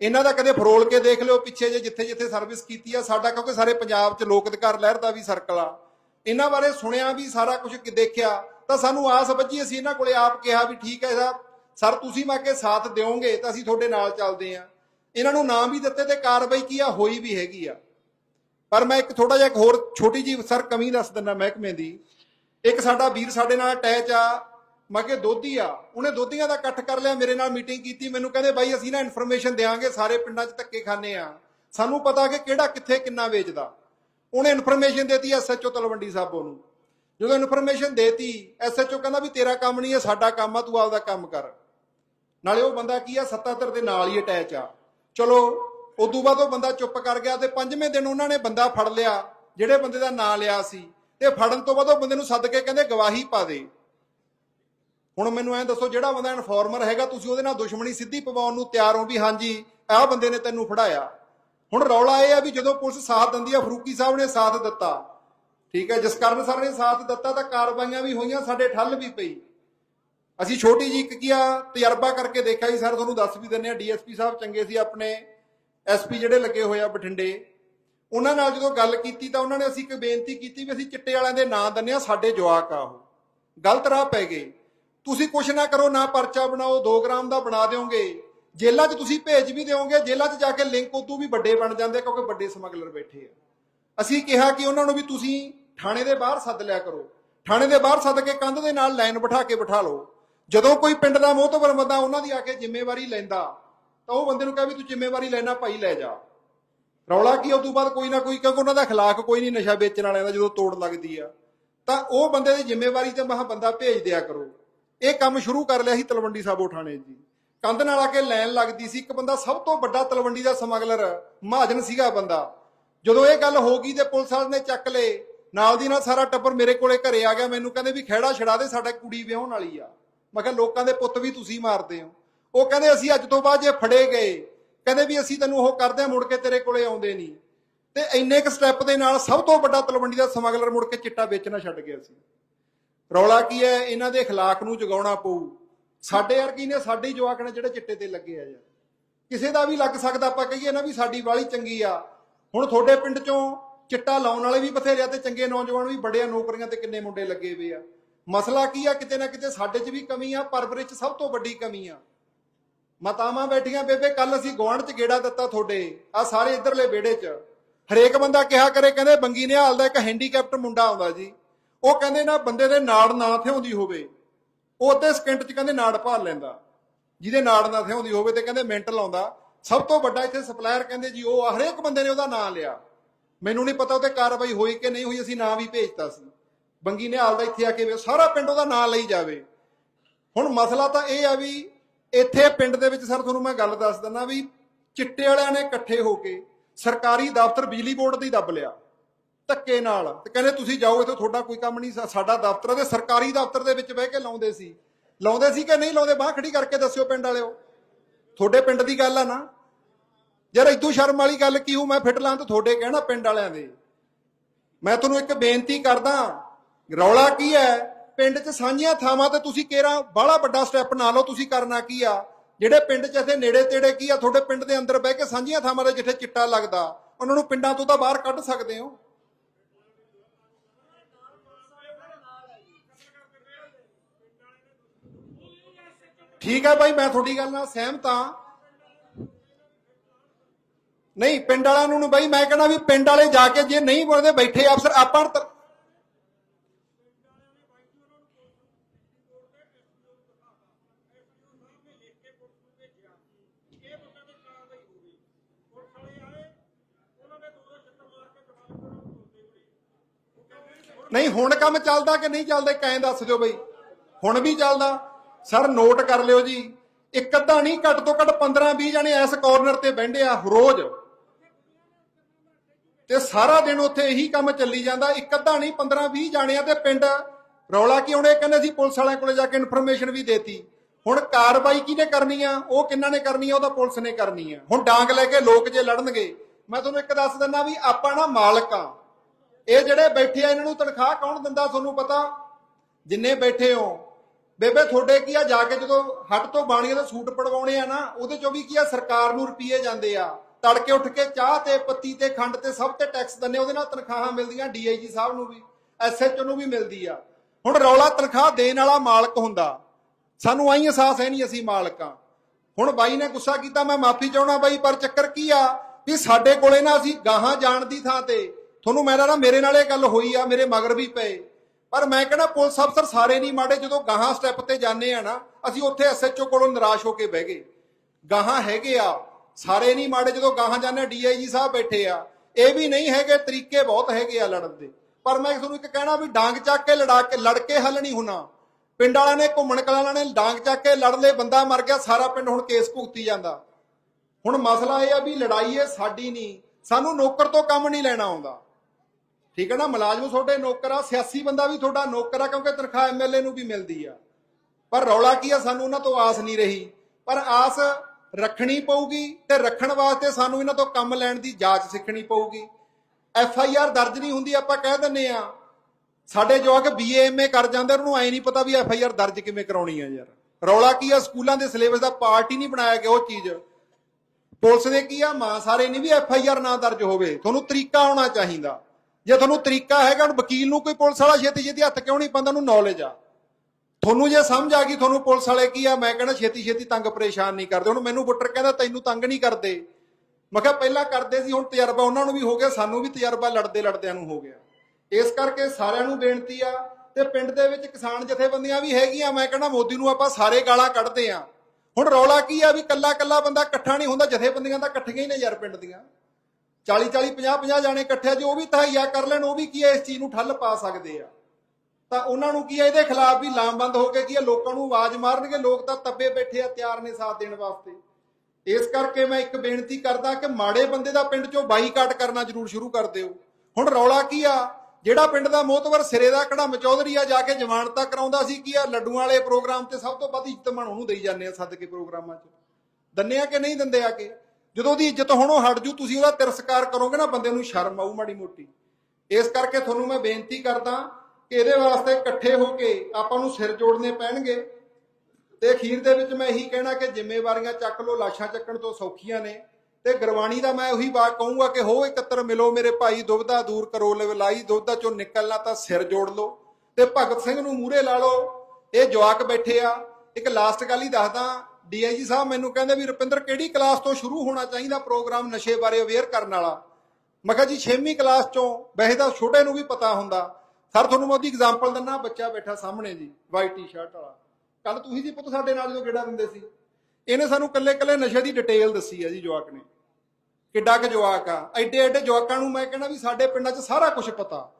ਇਹਨਾਂ ਦਾ ਕਦੇ ਫਰੋਲ ਕੇ ਦੇਖ ਲਿਓ ਪਿੱਛੇ ਜੇ ਜਿੱਥੇ ਜਿੱਥੇ ਸਰਵਿਸ ਕੀਤੀ ਆ, ਸਾਡਾ ਕਿਉਂਕਿ ਸਾਰੇ ਪੰਜਾਬ 'ਚ ਲੋਕ ਅਧਿਕਾਰ ਲਹਿਰ ਦਾ ਵੀ ਸਰਕਲ ਆ। ਇਹਨਾਂ ਬਾਰੇ ਸੁਣਿਆ ਵੀ, ਸਾਰਾ ਕੁਝ ਦੇਖਿਆ, ਤਾਂ ਸਾਨੂੰ ਆਸ ਬੱਝੀ ਅਸੀਂ ਇਹਨਾਂ ਕੋਲੇ ਆਪ ਕਿਹਾ ਵੀ ਠੀਕ ਹੈ ਸਾਹਿਬ, ਸਰ ਤੁਸੀਂ ਮਾ ਕੇ ਸਾਥ ਦਿਓਗੇ ਤਾਂ ਅਸੀਂ ਤੁਹਾਡੇ ਨਾਲ ਚੱਲਦੇ ਆ ਇਹਨਾਂ ਨੂੰ ਨਾਮ ਵੀ ਦਿੱਤੇ ਤੇ ਕਾਰਵਾਈ ਕੀ ਆ, ਹੋਈ ਵੀ ਹੈਗੀ ਆ। ਪਰ ਮੈਂ ਇੱਕ ਥੋੜਾ ਜਿਹਾ ਇੱਕ ਹੋਰ ਛੋਟੀ ਜੀ ਸਰ ਕਮੀ ਦੱਸ ਦਿੰਦਾ ਮਹਿਕਮੇ ਦੀ। ਇੱਕ ਸਾਡਾ ਵੀਰ ਸਾਡੇ ਨਾਲ ਅਟੈਚ ਆ, ਮੈਂ ਕਿਹਾ ਦੋਧੀ ਆ, ਉਹਨੇ ਦੋਧੀਆਂ ਦਾ ਇਕੱਠ ਕਰ ਲਿਆ, ਮੇਰੇ ਨਾਲ ਮੀਟਿੰਗ ਕੀਤੀ, ਮੈਨੂੰ ਕਹਿੰਦੇ ਬਾਈ ਅਸੀਂ ਨਾ ਇਨਫੋਰਮੇਸ਼ਨ ਦੇਾਂਗੇ ਸਾਰੇ ਪਿੰਡਾਂ 'ਚ ਧੱਕੇ ਖਾਨੇ ਆ। ਸਾਨੂੰ ਪਤਾ ਕਿ ਕਿਹੜਾ ਕਿੱਥੇ ਕਿੰਨਾ ਵੇਚਦਾ। ਉਹਨੇ ਇਨਫੋਰਮੇਸ਼ਨ ਦੇਤੀ ਐਸਐਚਓ ਤਲਵੰਡੀ ਸਾਬੋ ਨੂੰ। ਜਦੋਂ ਇਨਫੋਰਮੇਸ਼ਨ ਦੇਤੀ ਐਸਐਚਓ ਕਹਿੰਦਾ ਵੀ ਤੇਰਾ ਕੰਮ ਨਹੀਂ ਹੈ, ਸਾਡਾ ਕੰਮ ਆ, ਤੂੰ ਆਪਦਾ ਕੰਮ ਕਰ। ਨਾਲੇ ਉਹ ਬੰਦਾ ਕੀ ਆ, ਸੱਤਾਧਰ ਦੇ ਨਾਲ ਹੀ ਅਟੈਚ ਆ। ਚਲੋ ਉਦੋਂ ਬਾਅਦ ਉਹ ਬੰਦਾ ਚੁੱਪ ਕਰ ਗਿਆ ਤੇ ਪੰਜਵੇਂ ਦਿਨ ਉਹਨਾਂ ਨੇ ਬੰਦਾ ਫੜ ਲਿਆ, ਜਿਹੜੇ ਬੰਦੇ ਦਾ ਨਾਂ ਲਿਆ ਸੀ। ਤੇ ਫੜਨ ਤੋਂ ਬਾਅਦ ਉਹ ਬੰਦੇ ਨੂੰ ਸੱਦ ਕੇ ਕਹਿੰਦੇ, ਗਵਾਹੀ ਪਾ ਦੇ। ਹੁਣ ਮੈਨੂੰ ਐਂ ਦੱਸੋ, ਜਿਹੜਾ ਬੰਦਾ ਇਨਫੋਰਮਰ ਹੈਗਾ, ਤੁਸੀਂ ਉਹਦੇ ਨਾਲ ਦੁਸ਼ਮਣੀ ਸਿੱਧੀ ਪਵਾਉਣ ਨੂੰ ਤਿਆਰ ਹੋ ਵੀ ਹਾਂਜੀ, ਆਹ ਬੰਦੇ ਨੇ ਤੈਨੂੰ ਫੜਾਇਆ। ਹੁਣ ਰੌਲਾ ਇਹ ਆ ਵੀ ਜਦੋਂ ਪੁਲਿਸ ਸਾਥ ਦਿੰਦੀ ਆ, ਫਰੂਕੀ ਸਾਹਿਬ ਨੇ ਸਾਥ ਦਿੱਤਾ। ਠੀਕ ਹੈ ਜਸਕਰਨ ਸਰ ਨੇ ਸਾਥ ਦਿੱਤਾ, ਤਾਂ ਕਾਰਵਾਈਆਂ ਵੀ ਹੋਈਆਂ, ਸਾਡੇ ਠੱਲ ਵੀ ਪਈ। ਅਸੀਂ ਛੋਟੀ ਜੀ ਇੱਕ ਕੀਆ ਤਜਰਬਾ ਕਰਕੇ ਦੇਖਿਆ ਜੀ, ਸਰ, ਤੁਹਾਨੂੰ ਦੱਸ ਵੀ ਦਿੰਨੇ ਆ, ਡੀਐਸਪੀ ਸਾਹਿਬ ਚੰਗੇ ਸੀ ਆਪਣੇ। ਐਸਪੀ ਜਿਹੜੇ ਲੱਗੇ ਹੋਏ ਆ ਬਠਿੰਡੇ, ਉਹਨਾਂ ਨਾਲ ਜਦੋਂ ਗੱਲ ਕੀਤੀ ਤਾਂ ਉਹਨਾਂ ਨੇ ਅਸੀਂ ਇੱਕ ਬੇਨਤੀ ਕੀਤੀ ਵੀ ਅਸੀਂ ਚਿੱਟੇ ਵਾਲਿਆਂ ਦੇ ਨਾਂ ਦੰਨੇ ਆ ਸਾਡੇ ਜਵਾਕ ਆ ਉਹ। ਗਲਤ ਰਾਹ ਪੈ ਗਏ। ਤੁਸੀਂ ਕੁਛ ਨਾ ਕਰੋ, ਨਾ ਪਰਚਾ ਬਣਾਓ 2 ਗ੍ਰਾਮ ਦਾ ਬਣਾ ਦਿਓਗੇ। ਜੇਲ੍ਹਾਂ 'ਚ ਤੁਸੀਂ ਭੇਜ ਵੀ ਦਿਓਗੇ, ਜੇਲ੍ਹਾਂ 'ਚ ਜਾ ਕੇ ਲਿੰਕ ਉਦੋਂ ਵੀ ਵੱਡੇ ਬਣ ਜਾਂਦੇ ਆ ਕਿਉਂਕਿ ਵੱਡੇ ਸਮਗਲਰ ਬੈਠੇ ਆ। ਅਸੀਂ ਕਿਹਾ ਕਿ ਉਹਨਾਂ ਨੂੰ ਵੀ ਤੁਸੀਂ ਥਾਣੇ ਦੇ ਬਾਹਰ ਸੱਦ ਲਿਆ ਕਰੋ। ਥਾਣੇ ਦੇ ਬਾਹਰ ਸੱਦ ਕੇ ਕੰਧ ਦੇ ਨਾਲ ਲਾਈਨ ਬਿਠਾ ਕੇ ਬਿਠਾ ਲਓ। ਜਦੋਂ ਕੋਈ ਪਿੰਡ ਦਾ ਮੋਹਤਬਰ ਬੰਦਾ ਉਹਨਾਂ ਦੀ ਆ ਕੇ ਜ਼ਿੰਮੇਵਾਰੀ ਲੈਂਦਾ ਤਾਂ ਉਹ ਬੰਦੇ ਨੂੰ ਕਹੇ ਵੀ ਤੂੰ ਜ਼ਿੰਮੇਵਾਰੀ ਲੈਣਾ ਭਾਈ ਲੈ ਜਾ। ਰੌਲਾ ਕੀ ਆ, ਉਹ ਤੋਂ ਬਾਅਦ ਕੋਈ ਨਾ ਕੋਈ ਕਿਉਂਕਿ ਉਹਨਾਂ ਦਾ ਖਿਲਾਫ ਕੋਈ ਨਹੀਂ ਨਸ਼ਾ ਵੇਚਣ ਵਾਲਿਆਂ ਦਾ ਜਦੋਂ ਤੋੜ ਲੱਗਦੀ ਆ। ਤਾਂ ਉਹ ਬੰਦੇ ਦੀ ਜ਼ਿੰਮੇਵਾਰੀ ਤੇ ਮਹਾ ਬੰਦਾ ਭੇਜ ਦਿਆ ਕਰੋ। ਇਹ ਕੰਮ ਸ਼ੁਰੂ ਕਰ ਲਿਆ ਸੀ ਤਲਵੰਡੀ ਸਾਬੋ ਥਾਣੇ ਜੀ। ਕੰਧ ਨਾਲ ਆ ਕੇ ਲਾਈਨ ਲੱਗਦੀ ਸੀ। ਇੱਕ ਬੰਦਾ ਸਭ ਤੋਂ ਵੱਡਾ ਤਲਵੰਡੀ ਦਾ ਸਮਗਲਰ ਮਹਾਜਨ ਸੀਗਾ ਬੰਦਾ। ਜਦੋਂ ਇਹ ਗੱਲ ਹੋ ਗਈ ਤੇ ਪੁਲਿਸ ਵਾਲੇ ਨੇ ਚੱਕ ਲਏ। ਨਾਲ ਦੀ ਨਾਲ ਸਾਰਾ ਟੱਬਰ ਮੇਰੇ ਕੋਲੇ ਘਰੇ ਆ ਗਿਆ। ਮੈਨੂੰ ਕਹਿੰਦੇ ਵੀ ਖਹਿੜਾ ਛੜਾ ਦੇ ਸਾਡਾ ਕੁੜੀ ਵਿਆਹਣ ਵਾਲੀ ਆ। ਮੈਂ ਕਿਹਾ ਲੋਕਾਂ ਦੇ ਪੁੱਤ ਵੀ ਤੁਸੀਂ ਮਾਰਦੇ ਹੋ। ਉਹ ਕਹਿੰਦੇ ਅਸੀਂ ਅੱਜ ਤੋਂ ਬਾਅਦ ਜੇ ਫੜੇ ਗਏ, ਕਹਿੰਦੇ ਵੀ ਅਸੀਂ ਤੈਨੂੰ ਉਹ ਕਰਦੇ ਆ ਮੁੜ ਕੇ ਤੇਰੇ ਕੋਲੇ ਆਉਂਦੇ ਨਹੀਂ। ਤੇ ਇੰਨੇ ਕ ਸਟੈਪ ਦੇ ਨਾਲ ਸਭ ਤੋਂ ਵੱਡਾ ਤਲਵੰਡੀ ਦਾ ਸਮਗਲਰ ਮੁੜ ਕੇ ਚਿੱਟਾ ਵੇਚਣਾ ਛੱਡ ਗਿਆ ਸੀ। ਰੌਲਾ ਕੀ ਹੈ? ਇਹਨਾਂ ਦੇ ਖਿਲਾਫ ਨੂੰ ਜਗਾਉਣਾ ਪਊ। ਸਾਡੇ ਵਰਗੀ ਨੇ, ਸਾਡੇ ਜਵਾਕ ਨੇ ਜਿਹੜੇ ਚਿੱਟੇ ਤੇ ਲੱਗੇ ਆ ਯਾਰ। ਕਿਸੇ ਦਾ ਵੀ ਲੱਗ ਸਕਦਾ, ਆਪਾਂ ਕਹੀਏ ਨਾ ਵੀ ਸਾਡੀ ਵਾਲੀ ਚੰਗੀ ਆ। ਹੁਣ ਤੁਹਾਡੇ ਪਿੰਡ ਚੋਂ ਚਿੱਟਾ ਲਾਉਣ ਵਾਲੇ ਵੀ ਬਥੇਰੇ ਆ ਤੇ ਚੰਗੇ ਨੌਜਵਾਨ ਵੀ ਬੜਿਆ ਨੌਕਰੀਆਂ ਤੇ ਕਿੰਨੇ ਮੁੰਡੇ ਲੱਗੇ ਹੋਏ ਆ। ਮਸਲਾ ਕੀ ਆ? ਕਿਤੇ ਨਾ ਕਿਤੇ ਸਾਡੇ 'ਚ ਵੀ ਕਮੀ ਆ ਪਰਵਰਿਸ਼ 'ਚ ਸਭ ਤੋਂ ਵੱਡੀ ਕਮੀ ਆ। ਮਾਤਾਵਾਂ ਬੈਠੀਆਂ ਬੇਬੇ ਕੱਲ ਅਸੀਂ ਗੁਆਂਢ 'ਚ ਗੇੜਾ ਦਿੱਤਾ ਤੁਹਾਡੇ ਆ ਸਾਰੇ ਇਧਰਲੇ ਵਿਹੜੇ 'ਚ। ਹਰੇਕ ਬੰਦਾ ਕਿਹਾ ਕਰੇ, ਕਹਿੰਦੇ ਬੰਗੀ ਨਿਹਾਲ ਦਾ ਇੱਕ ਹੈਂਡੀਕੈਪਟ ਮੁੰਡਾ ਆਉਂਦਾ ਜੀ। ਉਹ ਕਹਿੰਦੇ ਨਾ ਬੰਦੇ ਦੇ ਨਾੜ ਨਾ ਥਿਆਉਂਦੀ ਹੋਵੇ। ਉਹ ਅੱਧੇ ਸਕਿੰਟ 'ਚ ਕਹਿੰਦੇ ਨਾੜ ਭਾਲ ਲੈਂਦਾ। ਜਿਹਦੇ ਨਾੜ ਨਾ ਥਿਆਉਂਦੀ ਹੋਵੇ ਤੇ ਕਹਿੰਦੇ ਮਿੰਟ ਲਾਉਂਦਾ। ਸਭ ਤੋਂ ਵੱਡਾ ਇੱਥੇ ਸਪਲਾਇਰ ਕਹਿੰਦੇ ਜੀ, ਉਹ ਹਰੇਕ ਬੰਦੇ ਨੇ ਉਹਦਾ ਨਾਂ ਲਿਆ। ਮੈਨੂੰ ਨਹੀਂ ਪਤਾ ਉਹਤੇ ਕਾਰਵਾਈ ਹੋਈ ਕਿ ਨਹੀਂ ਹੋਈ, ਅਸੀਂ ਨਾਂ ਵੀ ਭੇਜਤਾ ਸੀ। ਬੰਗੀ ਨਿਹਾਲ ਦਾ ਇੱਥੇ ਆ ਕੇ ਸਾਰਾ ਪਿੰਡ ਉਹਦਾ ਨਾਂ ਲਈ ਜਾਵੇ। ਹੁਣ ਮਸਲਾ ਤਾਂ ਇਹ ਆ ਵੀ ਇੱਥੇ ਪਿੰਡ ਦੇ ਵਿੱਚ ਸਰ ਤੁਹਾਨੂੰ ਮੈਂ ਗੱਲ ਦੱਸ ਦਿੰਦਾ ਵੀ ਚਿੱਟੇ ਵਾਲਿਆਂ ਨੇ ਇਕੱਠੇ ਹੋ ਕੇ ਸਰਕਾਰੀ ਦਫ਼ਤਰ ਬਿਜਲੀ ਬੋਰਡ ਦੀ ਦੱਬ ਲਿਆ, ਧੱਕੇ ਨਾਲ। ਤੇ ਕਹਿੰਦੇ ਤੁਸੀਂ ਜਾਓ, ਇੱਥੇ ਤੁਹਾਡਾ ਕੋਈ ਕੰਮ ਨਹੀਂ ਸਾਡਾ ਦਫ਼ਤਰ ਹੈ ਸਰਕਾਰੀ ਦਫ਼ਤਰ ਦੇ ਵਿੱਚ ਬਹਿ ਕੇ ਲਾਉਂਦੇ ਸੀ। ਲਾਉਂਦੇ ਸੀ ਕਿ ਨਹੀਂ ਲਾਉਂਦੇ? ਬਾਹ ਖੜੀ ਕਰਕੇ ਦੱਸਿਓ ਪਿੰਡ ਵਾਲਿਓ। ਤੁਹਾਡੇ ਪਿੰਡ ਦੀ ਗੱਲ ਆ ਨਾ। ਯਾਰ ਇਦੋਂ ਸ਼ਰਮ ਵਾਲੀ ਗੱਲ ਕੀ ਹੋ ਮੈਂ ਫਿੱਟ ਲਾਂ ਤਾਂ ਤੁਹਾਡੇ ਕਹਿਣਾ ਪਿੰਡ ਵਾਲਿਆਂ ਦੇ। ਮੈਂ ਤੁਹਾਨੂੰ ਇੱਕ ਬੇਨਤੀ ਕਰਦਾ, ਰੌਲਾ ਕੀ ਹੈ? ਪਿੰਡ 'ਚ ਸਾਂਝੀਆਂ ਥਾਵਾਂ ਤੇ ਤੁਸੀਂ ਕੇਰਾ ਬਾਹਲਾ ਵੱਡਾ ਸਟੈਪ ਨਾ ਲਓ, ਤੁਸੀਂ ਕਰਨਾ ਕੀ ਆ? ਜਿਹੜੇ ਪਿੰਡ 'ਚ ਇੱਥੇ ਨੇੜੇ ਤੇੜੇ ਕੀ ਆ, ਤੁਹਾਡੇ ਪਿੰਡ ਦੇ ਅੰਦਰ ਬਹਿ ਕੇ ਸਾਂਝੀਆਂ ਥਾਵਾਂ ਤੇ ਜਿੱਥੇ ਚਿੱਟਾ ਲੱਗਦਾ, ਉਹਨਾਂ ਨੂੰ ਪਿੰਡਾਂ ਤੋਂ ਤਾਂ ਬਾਹਰ ਕੱਢ ਸਕਦੇ ਹੋ। ਠੀਕ ਹੈ ਬਾਈ, ਮੈਂ ਤੁਹਾਡੀ ਗੱਲ ਨਾਲ ਸਹਿਮਤ ਹਾਂ। ਨਹੀਂ, ਪਿੰਡ ਵਾਲਿਆਂ ਨੂੰ ਬਾਈ, ਮੈਂ ਕਹਿੰਦਾ ਵੀ ਪਿੰਡ ਵਾਲੇ ਜਾ ਕੇ ਜੇ ਨਹੀਂ ਬੋਲਦੇ, ਬੈਠੇ ਅਫਸਰ, ਆਪਾਂ ਨਹੀਂ, ਹੁਣ ਕੰਮ ਚੱਲਦਾ ਕਿ ਨਹੀਂ ਚੱਲਦਾ ਕੈਂ ਦੱਸ ਦਿਓ ਬਈ। ਹੁਣ ਵੀ ਚੱਲਦਾ। ਸਰ ਨੋਟ ਕਰ ਲਿਓ ਜੀ। ਇੱਕ ਅੱਧਾ ਨਹੀਂ, ਘੱਟ ਤੋਂ ਘੱਟ 15 20 ਜਣੇ ਇਸ ਕਾਰਨਰ ਤੇ ਬਹਿੰਦੇ ਆ ਰੋਜ਼। ਤੇ ਸਾਰਾ ਦਿਨ ਉੱਥੇ ਇਹੀ ਕੰਮ ਚੱਲੀ ਜਾਂਦਾ। ਇੱਕ ਅੱਧਾ ਨਹੀਂ 15 20 ਜਾਣੇ ਆ ਤੇ ਪਿੰਡ। ਰੌਲਾ ਕੀ ਉਹਨੇ ਕਹਿੰਦੇ ਸੀ ਪੁਲਿਸ ਵਾਲਿਆਂ ਕੋਲੇ ਜਾ ਕੇ ਇਨਫੋਰਮੇਸ਼ਨ ਵੀ ਦੇਤੀ। ਹੁਣ ਕਾਰਵਾਈ ਕਿਹਨੇ ਕਰਨੀ ਆ? ਉਹ ਕਿੰਨਾ ਨੇ ਕਰਨੀ ਆ? ਤਾਂ ਪੁਲਿਸ ਨੇ ਕਰਨੀ ਆ। ਹੁਣ ਡਾਂਗ ਲੈ ਕੇ ਲੋਕ ਜੇ ਲੜਨਗੇ। ਮੈਂ ਤੁਹਾਨੂੰ ਇੱਕ ਦੱਸ ਦਿੰਦਾ ਵੀ ਆਪਾਂ ਨਾ ਮਾਲਕ ਆ। ਇਹ ਜਿਹੜੇ ਬੈਠੇ ਆ, ਇਹਨਾਂ ਨੂੰ ਤਨਖਾਹ ਕੌਣ ਦਿੰਦਾ ਤੁਹਾਨੂੰ ਪਤਾ? ਜਿੰਨੇ ਬੈਠੇ ਹੋ। ਬੇਬੇ, ਤੁਹਾਡੇ ਕੀ ਆ? ਜਾ ਕੇ ਜਦੋਂ ਹੱਟ ਤੋਂ ਬਾਣੀਆਂ ਦੇ ਸੂਟ ਪੜਵਾਉਣੇ ਆ ਨਾ, ਉਹਦੇ ਚੋਂ ਵੀ ਕੀ ਆ? ਸਰਕਾਰ ਨੂੰ ਰੁਪਏ ਜਾਂਦੇ ਆ। ਤੜਕੇ ਉੱਠ ਕੇ ਚਾਹ ਤੇ ਪੱਤੀ ਤੇ ਖੰਡ ਤੇ ਸਭ ਤੇ ਟੈਕਸ ਦਿੰਨੇ ਉਹਦੇ ਨਾਲ ਤਨਖਾਹਾਂ ਮਿਲਦੀਆਂ, ਡੀਆਈਜੀ ਸਾਹਿਬ ਨੂੰ ਵੀ ਐਸਐਚਓ ਨੂੰ ਵੀ ਮਿਲਦੀ ਆ। ਹੁਣ ਰੌਲਾ ਤਨਖਾਹ ਦੇਣ ਵਾਲਾ ਮਾਲਕ ਹੁੰਦਾ। ਸਾਨੂੰ ਆਈ ਅਹਿਸਾਸ ਹੈ ਨਹੀਂ ਅਸੀਂ ਮਾਲਕ। ਆ ਹੁਣ ਬਾਈ ਨੇ ਗੁੱਸਾ ਕੀਤਾ, ਮੈਂ ਮਾਫੀ ਚਾਹਣਾ ਬਾਈ, ਪਰ ਚੱਕਰ ਕੀ ਆ? ਵੀ ਸਾਡੇ ਕੋਲੇ ਨਾ ਅਸੀਂ ਗਾਹਾਂ ਜਾਣ ਦੀ ਥਾਂ ਤੇ ਤੁਹਾਨੂੰ ਮੈਂ ਨਾ ਮੇਰੇ ਨਾਲ ਇਹ ਗੱਲ ਹੋਈ ਆ, ਮੇਰੇ ਮਗਰ ਵੀ ਪਏ। ਪਰ ਮੈਂ ਕਹਿੰਦਾ ਪੁਲਿਸ ਅਫਸਰ ਸਾਰੇ ਨਹੀਂ ਮਾੜੇ, ਜਦੋਂ ਗਾਹਾਂ ਸਟੈਪ ਤੇ ਜਾਂਦੇ ਆ ਨਾ, ਅਸੀਂ ਉੱਥੇ ਐਸਐਚਓ ਕੋਲੋਂ ਨਿਰਾਸ਼ ਹੋ ਕੇ ਬਹਿ ਗਏ। ਗਾਹਾਂ ਹੈਗੇ ਆ, ਸਾਰੇ ਨਹੀਂ ਮਾੜੇ, ਜਦੋਂ ਗਾਹਾਂ ਜਾਂਦੇ ਡੀਆਈਜੀ ਸਾਹਿਬ ਬੈਠੇ ਆ। ਇਹ ਵੀ ਨਹੀਂ ਹੈਗੇ, ਤਰੀਕੇ ਬਹੁਤ ਹੈਗੇ ਆ ਲੜਨ ਦੇ। ਪਰ ਮੈਂ ਤੁਹਾਨੂੰ ਇੱਕ ਕਹਿਣਾ ਵੀ ਡਾਂਗ ਚੱਕ ਕੇ ਲੜਾ ਕੇ ਲੜ ਕੇ ਹੱਲ ਨਹੀਂ ਹੋਣਾ। ਪਿੰਡ ਵਾਲਿਆਂ ਨੇ, ਘੁੰਮਣ ਕਲਾਂ ਵਾਲਿਆਂ ਨੇ ਡਾਂਗ ਚੱਕ ਕੇ ਲੜ ਲਏ, ਬੰਦਾ ਮਰ ਗਿਆ, ਸਾਰਾ ਪਿੰਡ ਹੁਣ ਕੇਸ ਭੁਗਤੀ ਜਾਂਦਾ। ਹੁਣ ਮਸਲਾ ਇਹ ਆ ਵੀ ਲੜਾਈ ਇਹ ਸਾਡੀ ਨਹੀਂ। ਸਾਨੂੰ ਨੌਕਰ ਤੋਂ ਕੰਮ ਨਹੀਂ ਲੈਣਾ ਆਉਂਦਾ। ਠੀਕ ਹੈ ਨਾ, ਮੁਲਾਜ਼ਮ ਤੁਹਾਡੇ ਨੌਕਰ ਆ ਸਿਆਸੀ ਬੰਦਾ ਵੀ ਤੁਹਾਡਾ ਨੌਕਰ ਆ, ਕਿਉਂਕਿ ਤਨਖਾਹ ਐਮਐਲਏ ਨੂੰ ਵੀ ਮਿਲਦੀ ਆ। ਪਰ ਰੌਲਾ ਕੀ ਆ, ਸਾਨੂੰ ਉਹਨਾਂ ਤੋਂ ਆਸ ਨਹੀਂ ਰਹੀ। ਪਰ ਆਸ ਰੱਖਣੀ ਪਊਗੀ ਤੇ ਰੱਖਣ ਵਾਸਤੇ ਸਾਨੂੰ ਇਹਨਾਂ ਤੋਂ ਕੰਮ ਲੈਣ ਦੀ ਜਾਂਚ ਸਿੱਖਣੀ ਪਊਗੀ। ਐਫ ਆਈ ਆਰ ਦਰਜ ਨਹੀਂ ਹੁੰਦੀ, ਆਪਾਂ ਕਹਿ ਦਿੰਨੇ ਆ। ਸਾਡੇ ਜਵਾਕ ਬੀਏ ਐਮਏ ਕਰ ਜਾਂਦੇ, ਉਹਨੂੰ ਨੂੰ ਐ ਨਹੀਂ ਪਤਾ ਵੀ ਐਫ ਆਈ ਆਰ ਦਰਜ ਕਿਵੇਂ ਕਰਾਉਣੀ ਆ ਯਾਰ। ਰੌਲਾ ਕੀ ਆ, ਸਕੂਲਾਂ ਦੇ ਸਿਲੇਬਸ ਦਾ ਪਾਰਟ ਹੀ ਨਹੀਂ ਬਣਾਇਆ ਗਿਆ ਉਹ ਚੀਜ਼। ਪੁਲਿਸ ਦੇ ਕੀ ਆ, ਮਾਂ ਸਾਰੇ ਨਹੀਂ ਵੀ ਐਫ ਆਈ ਆਰ ਨਾ ਦਰਜ ਹੋਵੇ, ਤੁਹਾਨੂੰ ਤਰੀਕਾ ਆਉਣਾ ਚਾਹੀਦਾ। ਜੇ ਤੁਹਾਨੂੰ ਤਰੀਕਾ ਹੈਗਾ, ਹੁਣ ਵਕੀਲ ਨੂੰ ਕੋਈ ਪੁਲਿਸ ਵਾਲਾ ਛੇਤੀ ਛੇਤੀ ਹੱਥ ਕਿਉਂ ਨਹੀਂ ਪਾਉਂਦਾ, ਉਹਨੂੰ ਨੌਲੇਜ ਆ। ਤੁਹਾਨੂੰ ਜੇ ਸਮਝ ਆ ਗਈ ਤੁਹਾਨੂੰ ਪੁਲਿਸ ਵਾਲੇ ਕੀ ਆ, ਮੈਂ ਕਹਿੰਦਾ ਛੇਤੀ ਛੇਤੀ ਤੰਗ ਪਰੇਸ਼ਾਨ ਨਹੀਂ ਕਰਦੇ। ਹੁਣ ਮੈਨੂੰ ਬੁੱਟਰ ਕਹਿੰਦਾ, ਤੈਨੂੰ ਤੰਗ ਨਹੀਂ ਕਰਦੇ। ਮੈਂ ਕਿਹਾ, ਪਹਿਲਾਂ ਕਰਦੇ ਸੀ, ਹੁਣ ਤਜਰਬਾ ਉਹਨਾਂ ਨੂੰ ਵੀ ਹੋ ਗਿਆ, ਸਾਨੂੰ ਵੀ ਤਜਰਬਾ ਲੜਦੇ ਲੜਦਿਆਂ ਨੂੰ ਹੋ ਗਿਆ। ਇਸ ਕਰਕੇ ਸਾਰਿਆਂ ਨੂੰ ਬੇਨਤੀ ਆ, ਤੇ ਪਿੰਡ ਦੇ ਵਿੱਚ ਕਿਸਾਨ ਜਥੇਬੰਦੀਆਂ ਵੀ ਹੈਗੀਆਂ, ਮੈਂ ਕਹਿੰਦਾ ਮੋਦੀ ਨੂੰ ਆਪਾਂ ਸਾਰੇ ਗਾਲਾਂ ਕੱਢਦੇ ਆ। ਹੁਣ ਰੌਲਾ ਕੀ ਆ ਵੀ ਕੱਲਾ ਕੱਲਾ ਬੰਦਾ ਇਕੱਠਾ ਨਹੀਂ ਹੁੰਦਾ, ਜਥੇਬੰਦੀਆਂ ਤਾਂ ਇਕੱਠੀਆਂ ਹੀ ਨੇ ਯਾਰ ਪਿੰਡ ਦੀਆਂ। 40 40 50 50 ਜਾਣੇ ਇਕੱਠੇ ਜੇ ਉਹ ਵੀ ਤਹਈਆ ਕਰ ਲੈਣ, ਉਹ ਵੀ ਕੀ ਹੈ ਇਸ ਚੀਜ਼ ਨੂੰ ਠੱਲ ਪਾ ਸਕਦੇ ਆ। ਤਾਂ ਉਹਨਾਂ ਨੂੰ ਕੀ ਹੈ ਇਹਦੇ ਖਿਲਾਫ ਵੀ ਲਾਮਬੰਦ ਹੋ ਕੇ ਕੀ ਹੈ ਲੋਕਾਂ ਨੂੰ ਆਵਾਜ਼ ਮਾਰਨਗੇ, ਲੋਕ ਤਾਂ ਤੱਬੇ ਬੈਠੇ ਆ, ਤਿਆਰ ਨੇ ਸਾਥ ਦੇਣ ਵਾਸਤੇ। ਇਸ ਕਰਕੇ ਮੈਂ ਇੱਕ ਬੇਨਤੀ ਕਰਦਾ ਕਿ ਮਾੜੇ ਬੰਦੇ ਦਾ ਪਿੰਡ ਚੋਂ ਬਾਈਕਾਟ ਕਰਨਾ ਜ਼ਰੂਰ ਸ਼ੁਰੂ ਕਰ ਦਿਓ। ਹੁਣ ਰੌਲਾ ਕੀ ਆ? ਜਿਹੜਾ ਪਿੰਡ ਦਾ ਮੋਤਵਰ ਸਿਰੇ ਦਾ ਕੜਾ ਮਚੌਧਰੀ ਆ ਜਾ ਕੇ ਜਵਾਨਤਾ ਕਰਾਉਂਦਾ ਸੀ, ਕੀ ਆ, ਲੱਡੂਆਂ ਵਾਲੇ ਪ੍ਰੋਗਰਾਮ ਤੇ ਸਭ ਤੋਂ ਵੱਧ ਇੱਜ਼ਤ ਮਨ ਉਹਨੂੰ ਦੇਈ ਜਾਂਦੇ ਆ ਸੱਦ ਕੇ ਪ੍ਰੋਗਰਾਮਾਂ 'ਚ। ਦੰਨੇ ਆ ਕਿ ਨਹੀਂ ਦਿੰਦੇ ਆ ਕੇ? ਜਦੋਂ ਉਹਦੀ ਇੱਜ਼ਤ ਹੁਣੋਂ ਹਟ ਜੂ, ਤੁਸੀਂ ਉਹਦਾ ਤਿਰਸਕਾਰ ਕਰੋਗੇ ਨਾ, ਬੰਦੇ ਨੂੰ ਸ਼ਰਮ ਆਊ ਮਾੜੀ ਮੋਟੀ। ਇਸ ਕਰਕੇ ਤੁਹਾਨੂੰ ਮੈਂ ਬੇਨਤੀ ਕਰਦਾ ਕਿ ਇਹਦੇ ਵਾਸਤੇ ਇਕੱਠੇ ਹੋ ਕੇ ਆਪਾਂ ਨੂੰ ਸਿਰ ਜੋੜਨੇ ਪੈਣਗੇ। ਤੇ ਅਖੀਰ ਦੇ ਵਿੱਚ ਮੈਂ ਇਹੀ ਕਹਿਣਾ ਕਿ ਜ਼ਿੰਮੇਵਾਰੀਆਂ ਚੱਕ ਲਓ, ਲਾਸ਼ਾਂ ਚੱਕਣ ਤੋਂ ਸੌਖੀਆਂ ਨੇ। ਤੇ ਗੁਰਬਾਣੀ ਦਾ ਮੈਂ ਉਹੀ ਬਾਤ ਕਹੂੰਗਾ ਕਿ ਹੋ ਇਕੱਤਰ ਮਿਲੋ ਮੇਰੇ ਭਾਈ ਦੁਬਦਾ ਦੂਰ ਕਰੋ ਲਵਲਾਈ ਦੁਬਦਾ ਚੋਂ ਨਿਕਲਣਾ ਤਾਂ ਸਿਰ ਜੋੜ ਲਓ। ਤੇ ਭਗਤ ਸਿੰਘ ਨੂੰ ਮੂਹਰੇ ਲਾ ਲਓ। ਇਹ ਜਵਾਕ ਬੈਠੇ ਆ। ਇੱਕ ਲਾਸਟ ਗੱਲ ਹੀ ਦੱਸਦਾ ਡੀਆਈਜੀ ਸਾਹਿਬ ਮੈਨੂੰ ਕਹਿੰਦੇ ਵੀ ਰੁਪਿੰਦਰ ਕਿਹੜੀ ਕਲਾਸ ਤੋਂ ਸ਼ੁਰੂ ਹੋਣਾ ਚਾਹੀਦਾ ਪ੍ਰੋਗਰਾਮ ਨਸ਼ੇ ਬਾਰੇ ਅਵੇਅਰ ਕਰਨ ਵਾਲਾ? ਮੈਂ ਕਿਹਾ ਜੀ 6ਵੀਂ ਕਲਾਸ ਚੋਂ, ਵੈਸੇ ਤਾਂ ਛੋਟੇ ਨੂੰ ਵੀ ਪਤਾ ਹੁੰਦਾ। ਸਰ, ਤੁਹਾਨੂੰ ਮੈਂ ਉਹਦੀ ਐਗਜ਼ਾਮਪਲ ਦਿੰਦਾ, ਬੱਚਾ ਬੈਠਾ ਸਾਹਮਣੇ ਜੀ ਵਾਈਟ ਟੀ-ਸ਼ਰਟ ਵਾਲਾ। ਕੱਲ ਤੁਸੀਂ ਜੀ ਪੁੱਤ ਸਾਡੇ ਨਾਲ ਜਦੋਂ ਗੇੜਾ ਦਿੰਦੇ ਸੀ, ਇਹਨੇ ਸਾਨੂੰ ਕੱਲੇ ਕੱਲੇ ਨਸ਼ੇ ਦੀ ਡਿਟੇਲ ਦੱਸੀ ਆ ਜੀ ਜਵਾਕ ਨੇ। ਕਿੱਡਾ ਕੁ ਜਵਾਕ ਆ। ਐਡੇ ਐਡੇ ਜਵਾਕਾਂ ਨੂੰ ਮੈਂ ਕਹਿੰਦਾ ਵੀ ਸਾਡੇ ਪਿੰਡਾਂ 'ਚ ਸਾਰਾ ਕੁਝ ਪਤਾ।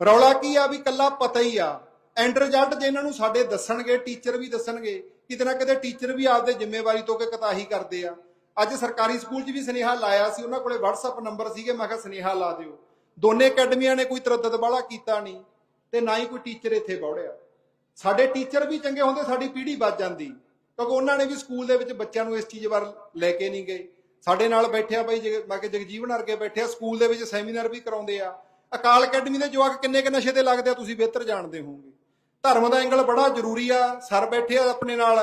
ਰੌਲਾ ਕੀ ਆ ਵੀ ਕੱਲਾ ਪਤਾ ਹੀ ਆ। ਐਂਡ ਰਿਜ਼ਲਟ ਜੇ ਇਹਨਾਂ ਨੂੰ ਸਾਡੇ ਦੱਸਣਗੇ ਟੀਚਰ ਵੀ ਦੱਸਣਗੇ ਕਿਤੇ ਨਾ ਕਿਤੇ ਟੀਚਰ ਵੀ ਆਪਦੇ ਜ਼ਿੰਮੇਵਾਰੀ ਤੋਂ ਕਿ ਕਤਾਹੀ ਕਰਦੇ ਆ। ਅੱਜ ਸਰਕਾਰੀ ਸਕੂਲ 'ਚ ਵੀ ਸੁਨੇਹਾ ਲਾਇਆ ਸੀ, ਉਹਨਾਂ ਕੋਲੇ WhatsApp ਨੰਬਰ ਸੀਗੇ, ਮੈਂ ਕਿਹਾ ਸੁਨੇਹਾ ਲਾ ਦਿਓ। ਦੋਨੇ ਅਕੈਡਮੀਆਂ ਨੇ ਕੋਈ ਤਰੱਦਦ ਵਾਲਾ ਕੀਤਾ ਨਹੀਂ ਤੇ ਨਾ ਹੀ ਕੋਈ ਟੀਚਰ ਇੱਥੇ ਬੌੜਿਆ ਸਾਡੇ ਟੀਚਰ ਵੀ ਚੰਗੇ ਹੁੰਦੇ, ਸਾਡੀ ਪੀੜ੍ਹੀ ਬਚ ਜਾਂਦੀ। ਕਿਉਂਕਿ ਉਹਨਾਂ ਨੇ ਵੀ ਸਕੂਲ ਦੇ ਵਿੱਚ ਬੱਚਿਆਂ ਨੂੰ ਇਸ ਚੀਜ਼ ਵੱਲ ਲੈ ਕੇ ਨਹੀਂ ਗਏ। ਸਾਡੇ ਨਾਲ ਬੈਠਿਆ ਬਾਈ ਜਗ- ਮੈਂ ਕਿ ਜਗਜੀਵਨ ਵਰਗੇ ਬੈਠੇ ਆ, ਸਕੂਲ ਦੇ ਵਿੱਚ ਸੈਮੀਨਾਰ ਵੀ ਕਰਾਉਂਦੇ ਆ। ਅਕਾਲ ਅਕੈਡਮੀ ਦੇ ਜਵਾਕ ਕਿੰਨੇ ਕੁ ਨਸ਼ੇ ਤੇ ਲੱਗਦੇ ਆ, ਤੁਸੀਂ ਬਿਹਤਰ ਜਾਣਦੇ ਹੋਵੋਗੇ। ਧਰਮ ਦਾ ਐਂਗਲ ਬੜਾ ਜ਼ਰੂਰੀ ਆ, ਸਰ ਬੈਠੇ ਆ ਆਪਣੇ ਨਾਲ,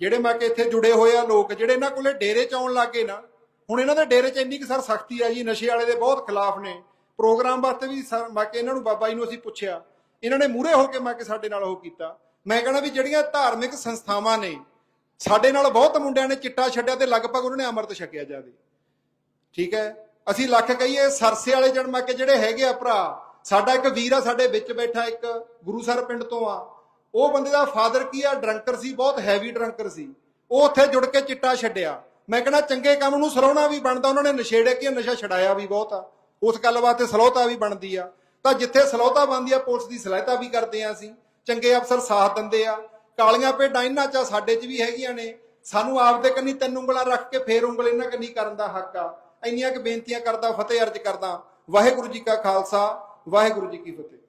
ਜਿਹੜੇ ਮੈਂ ਕਿ ਇੱਥੇ ਜੁੜੇ ਹੋਏ ਆ ਲੋਕ, ਜਿਹੜੇ ਇਹਨਾਂ ਕੋਲੇ ਡੇਰੇ ਚ ਆਉਣ ਲੱਗੇ ਨਾ, ਹੁਣ ਇਹਨਾਂ ਦੇ ਡੇਰੇ ਚ ਇੰਨੀ ਕਿ ਸਰ ਸਖਤੀ ਆ ਜੀ, ਨਸ਼ੇ ਵਾਲੇ ਦੇ ਬਹੁਤ ਖਿਲਾਫ ਨੇ। ਪ੍ਰੋਗਰਾਮ ਵਾਸਤੇ ਵੀ ਸਰ, ਮੈਂ ਕਿ ਇਹਨਾਂ ਨੂੰ ਬਾਬਾ ਜੀ ਨੂੰ ਅਸੀਂ ਪੁੱਛਿਆ, ਇਹਨਾਂ ਨੇ ਮੂਹਰੇ ਹੋ ਕੇ ਮੈਂ ਕਿ ਸਾਡੇ ਨਾਲ ਉਹ ਕੀਤਾ। ਮੈਂ ਕਹਿੰਦਾ ਵੀ ਜਿਹੜੀਆਂ ਧਾਰਮਿਕ ਸੰਸਥਾਵਾਂ ਨੇ, ਸਾਡੇ ਨਾਲ ਬਹੁਤ ਮੁੰਡਿਆਂ ਨੇ ਚਿੱਟਾ ਛੱਡਿਆ ਤੇ ਲਗਭਗ ਉਹਨਾਂ ਨੇ ਅੰਮ੍ਰਿਤ ਛਕਿਆ ਜਾਵੇ ਠੀਕ ਹੈ? ਅਸੀਂ ਲੱਖ ਕਹੀਏ, ਸਰਸੇ ਵਾਲੇ ਜਣ ਮੈਂ ਕਿ ਜਿਹੜੇ ਹੈਗੇ ਆ ਭਰਾ ਸਾਡਾ ਇੱਕ ਵੀਰ ਆ, ਸਾਡੇ ਵਿੱਚ ਬੈਠਾ ਇੱਕ ਗੁਰੂਸਰ ਪਿੰਡ ਤੋਂ ਆ। ਉਹ ਬੰਦੇ ਦਾ ਫਾਦਰ ਕੀ ਆ, ਡਰੰਕਰ ਸੀ, ਬਹੁਤ ਹੈਵੀ ਡਰੰਕਰ ਸੀ। ਉਹ ਉੱਥੇ ਜੁੜ ਕੇ ਚਿੱਟਾ ਛੱਡਿਆ। ਮੈਂ ਕਹਿੰਦਾ, ਚੰਗੇ ਕੰਮ ਨੂੰ ਸਰਾਉਣਾ ਵੀ ਬਣਦਾ, ਉਹਨਾਂ ਨੇ ਨਸ਼ੇੜੇ ਕੀ ਨਸ਼ਾ ਛਡਾਇਆ ਵੀ ਬਹੁਤ ਆ। ਉਸ ਗੱਲ ਵਾਸਤੇ ਸਲੋਤਾ ਵੀ ਬਣਦੀ ਆ। ਤਾਂ ਜਿੱਥੇ ਸਲੋਤਾ ਬਣਦੀ ਆ, ਪੁਲਿਸ ਦੀ ਸਲਾਹਤਾ ਵੀ ਕਰਦੇ ਆ ਅਸੀਂ। ਚੰਗੇ ਅਫਸਰ ਸਾਥ ਦਿੰਦੇ ਆ। ਕਾਲੀਆਂ ਭੇਡਾਂ ਇਹਨਾਂ ਚ ਸਾਡੇ ਚ ਵੀ ਹੈਗੀਆਂ ਨੇ। ਸਾਨੂੰ ਆਪਦੇ ਕੰਨੀ ਤਿੰਨ ਉਂਗਲਾਂ ਰੱਖ ਕੇ ਫੇਰ ਉਂਗਲ ਇਹਨਾਂ ਕੰਨੀ ਕਰਨ ਦਾ ਹੱਕ ਆ। ਇੰਨੀਆਂ ਕਿ ਬੇਨਤੀਆਂ ਕਰਦਾ, ਫਤਿਹ ਅਰਜ ਕਰਦਾ। ਵਾਹਿਗੁਰੂ ਜੀ ਕਾ ਖਾਲਸਾ। ਵਾਹਿਗੁਰੂ ਜੀ ਕੀ ਫਤਿਹ।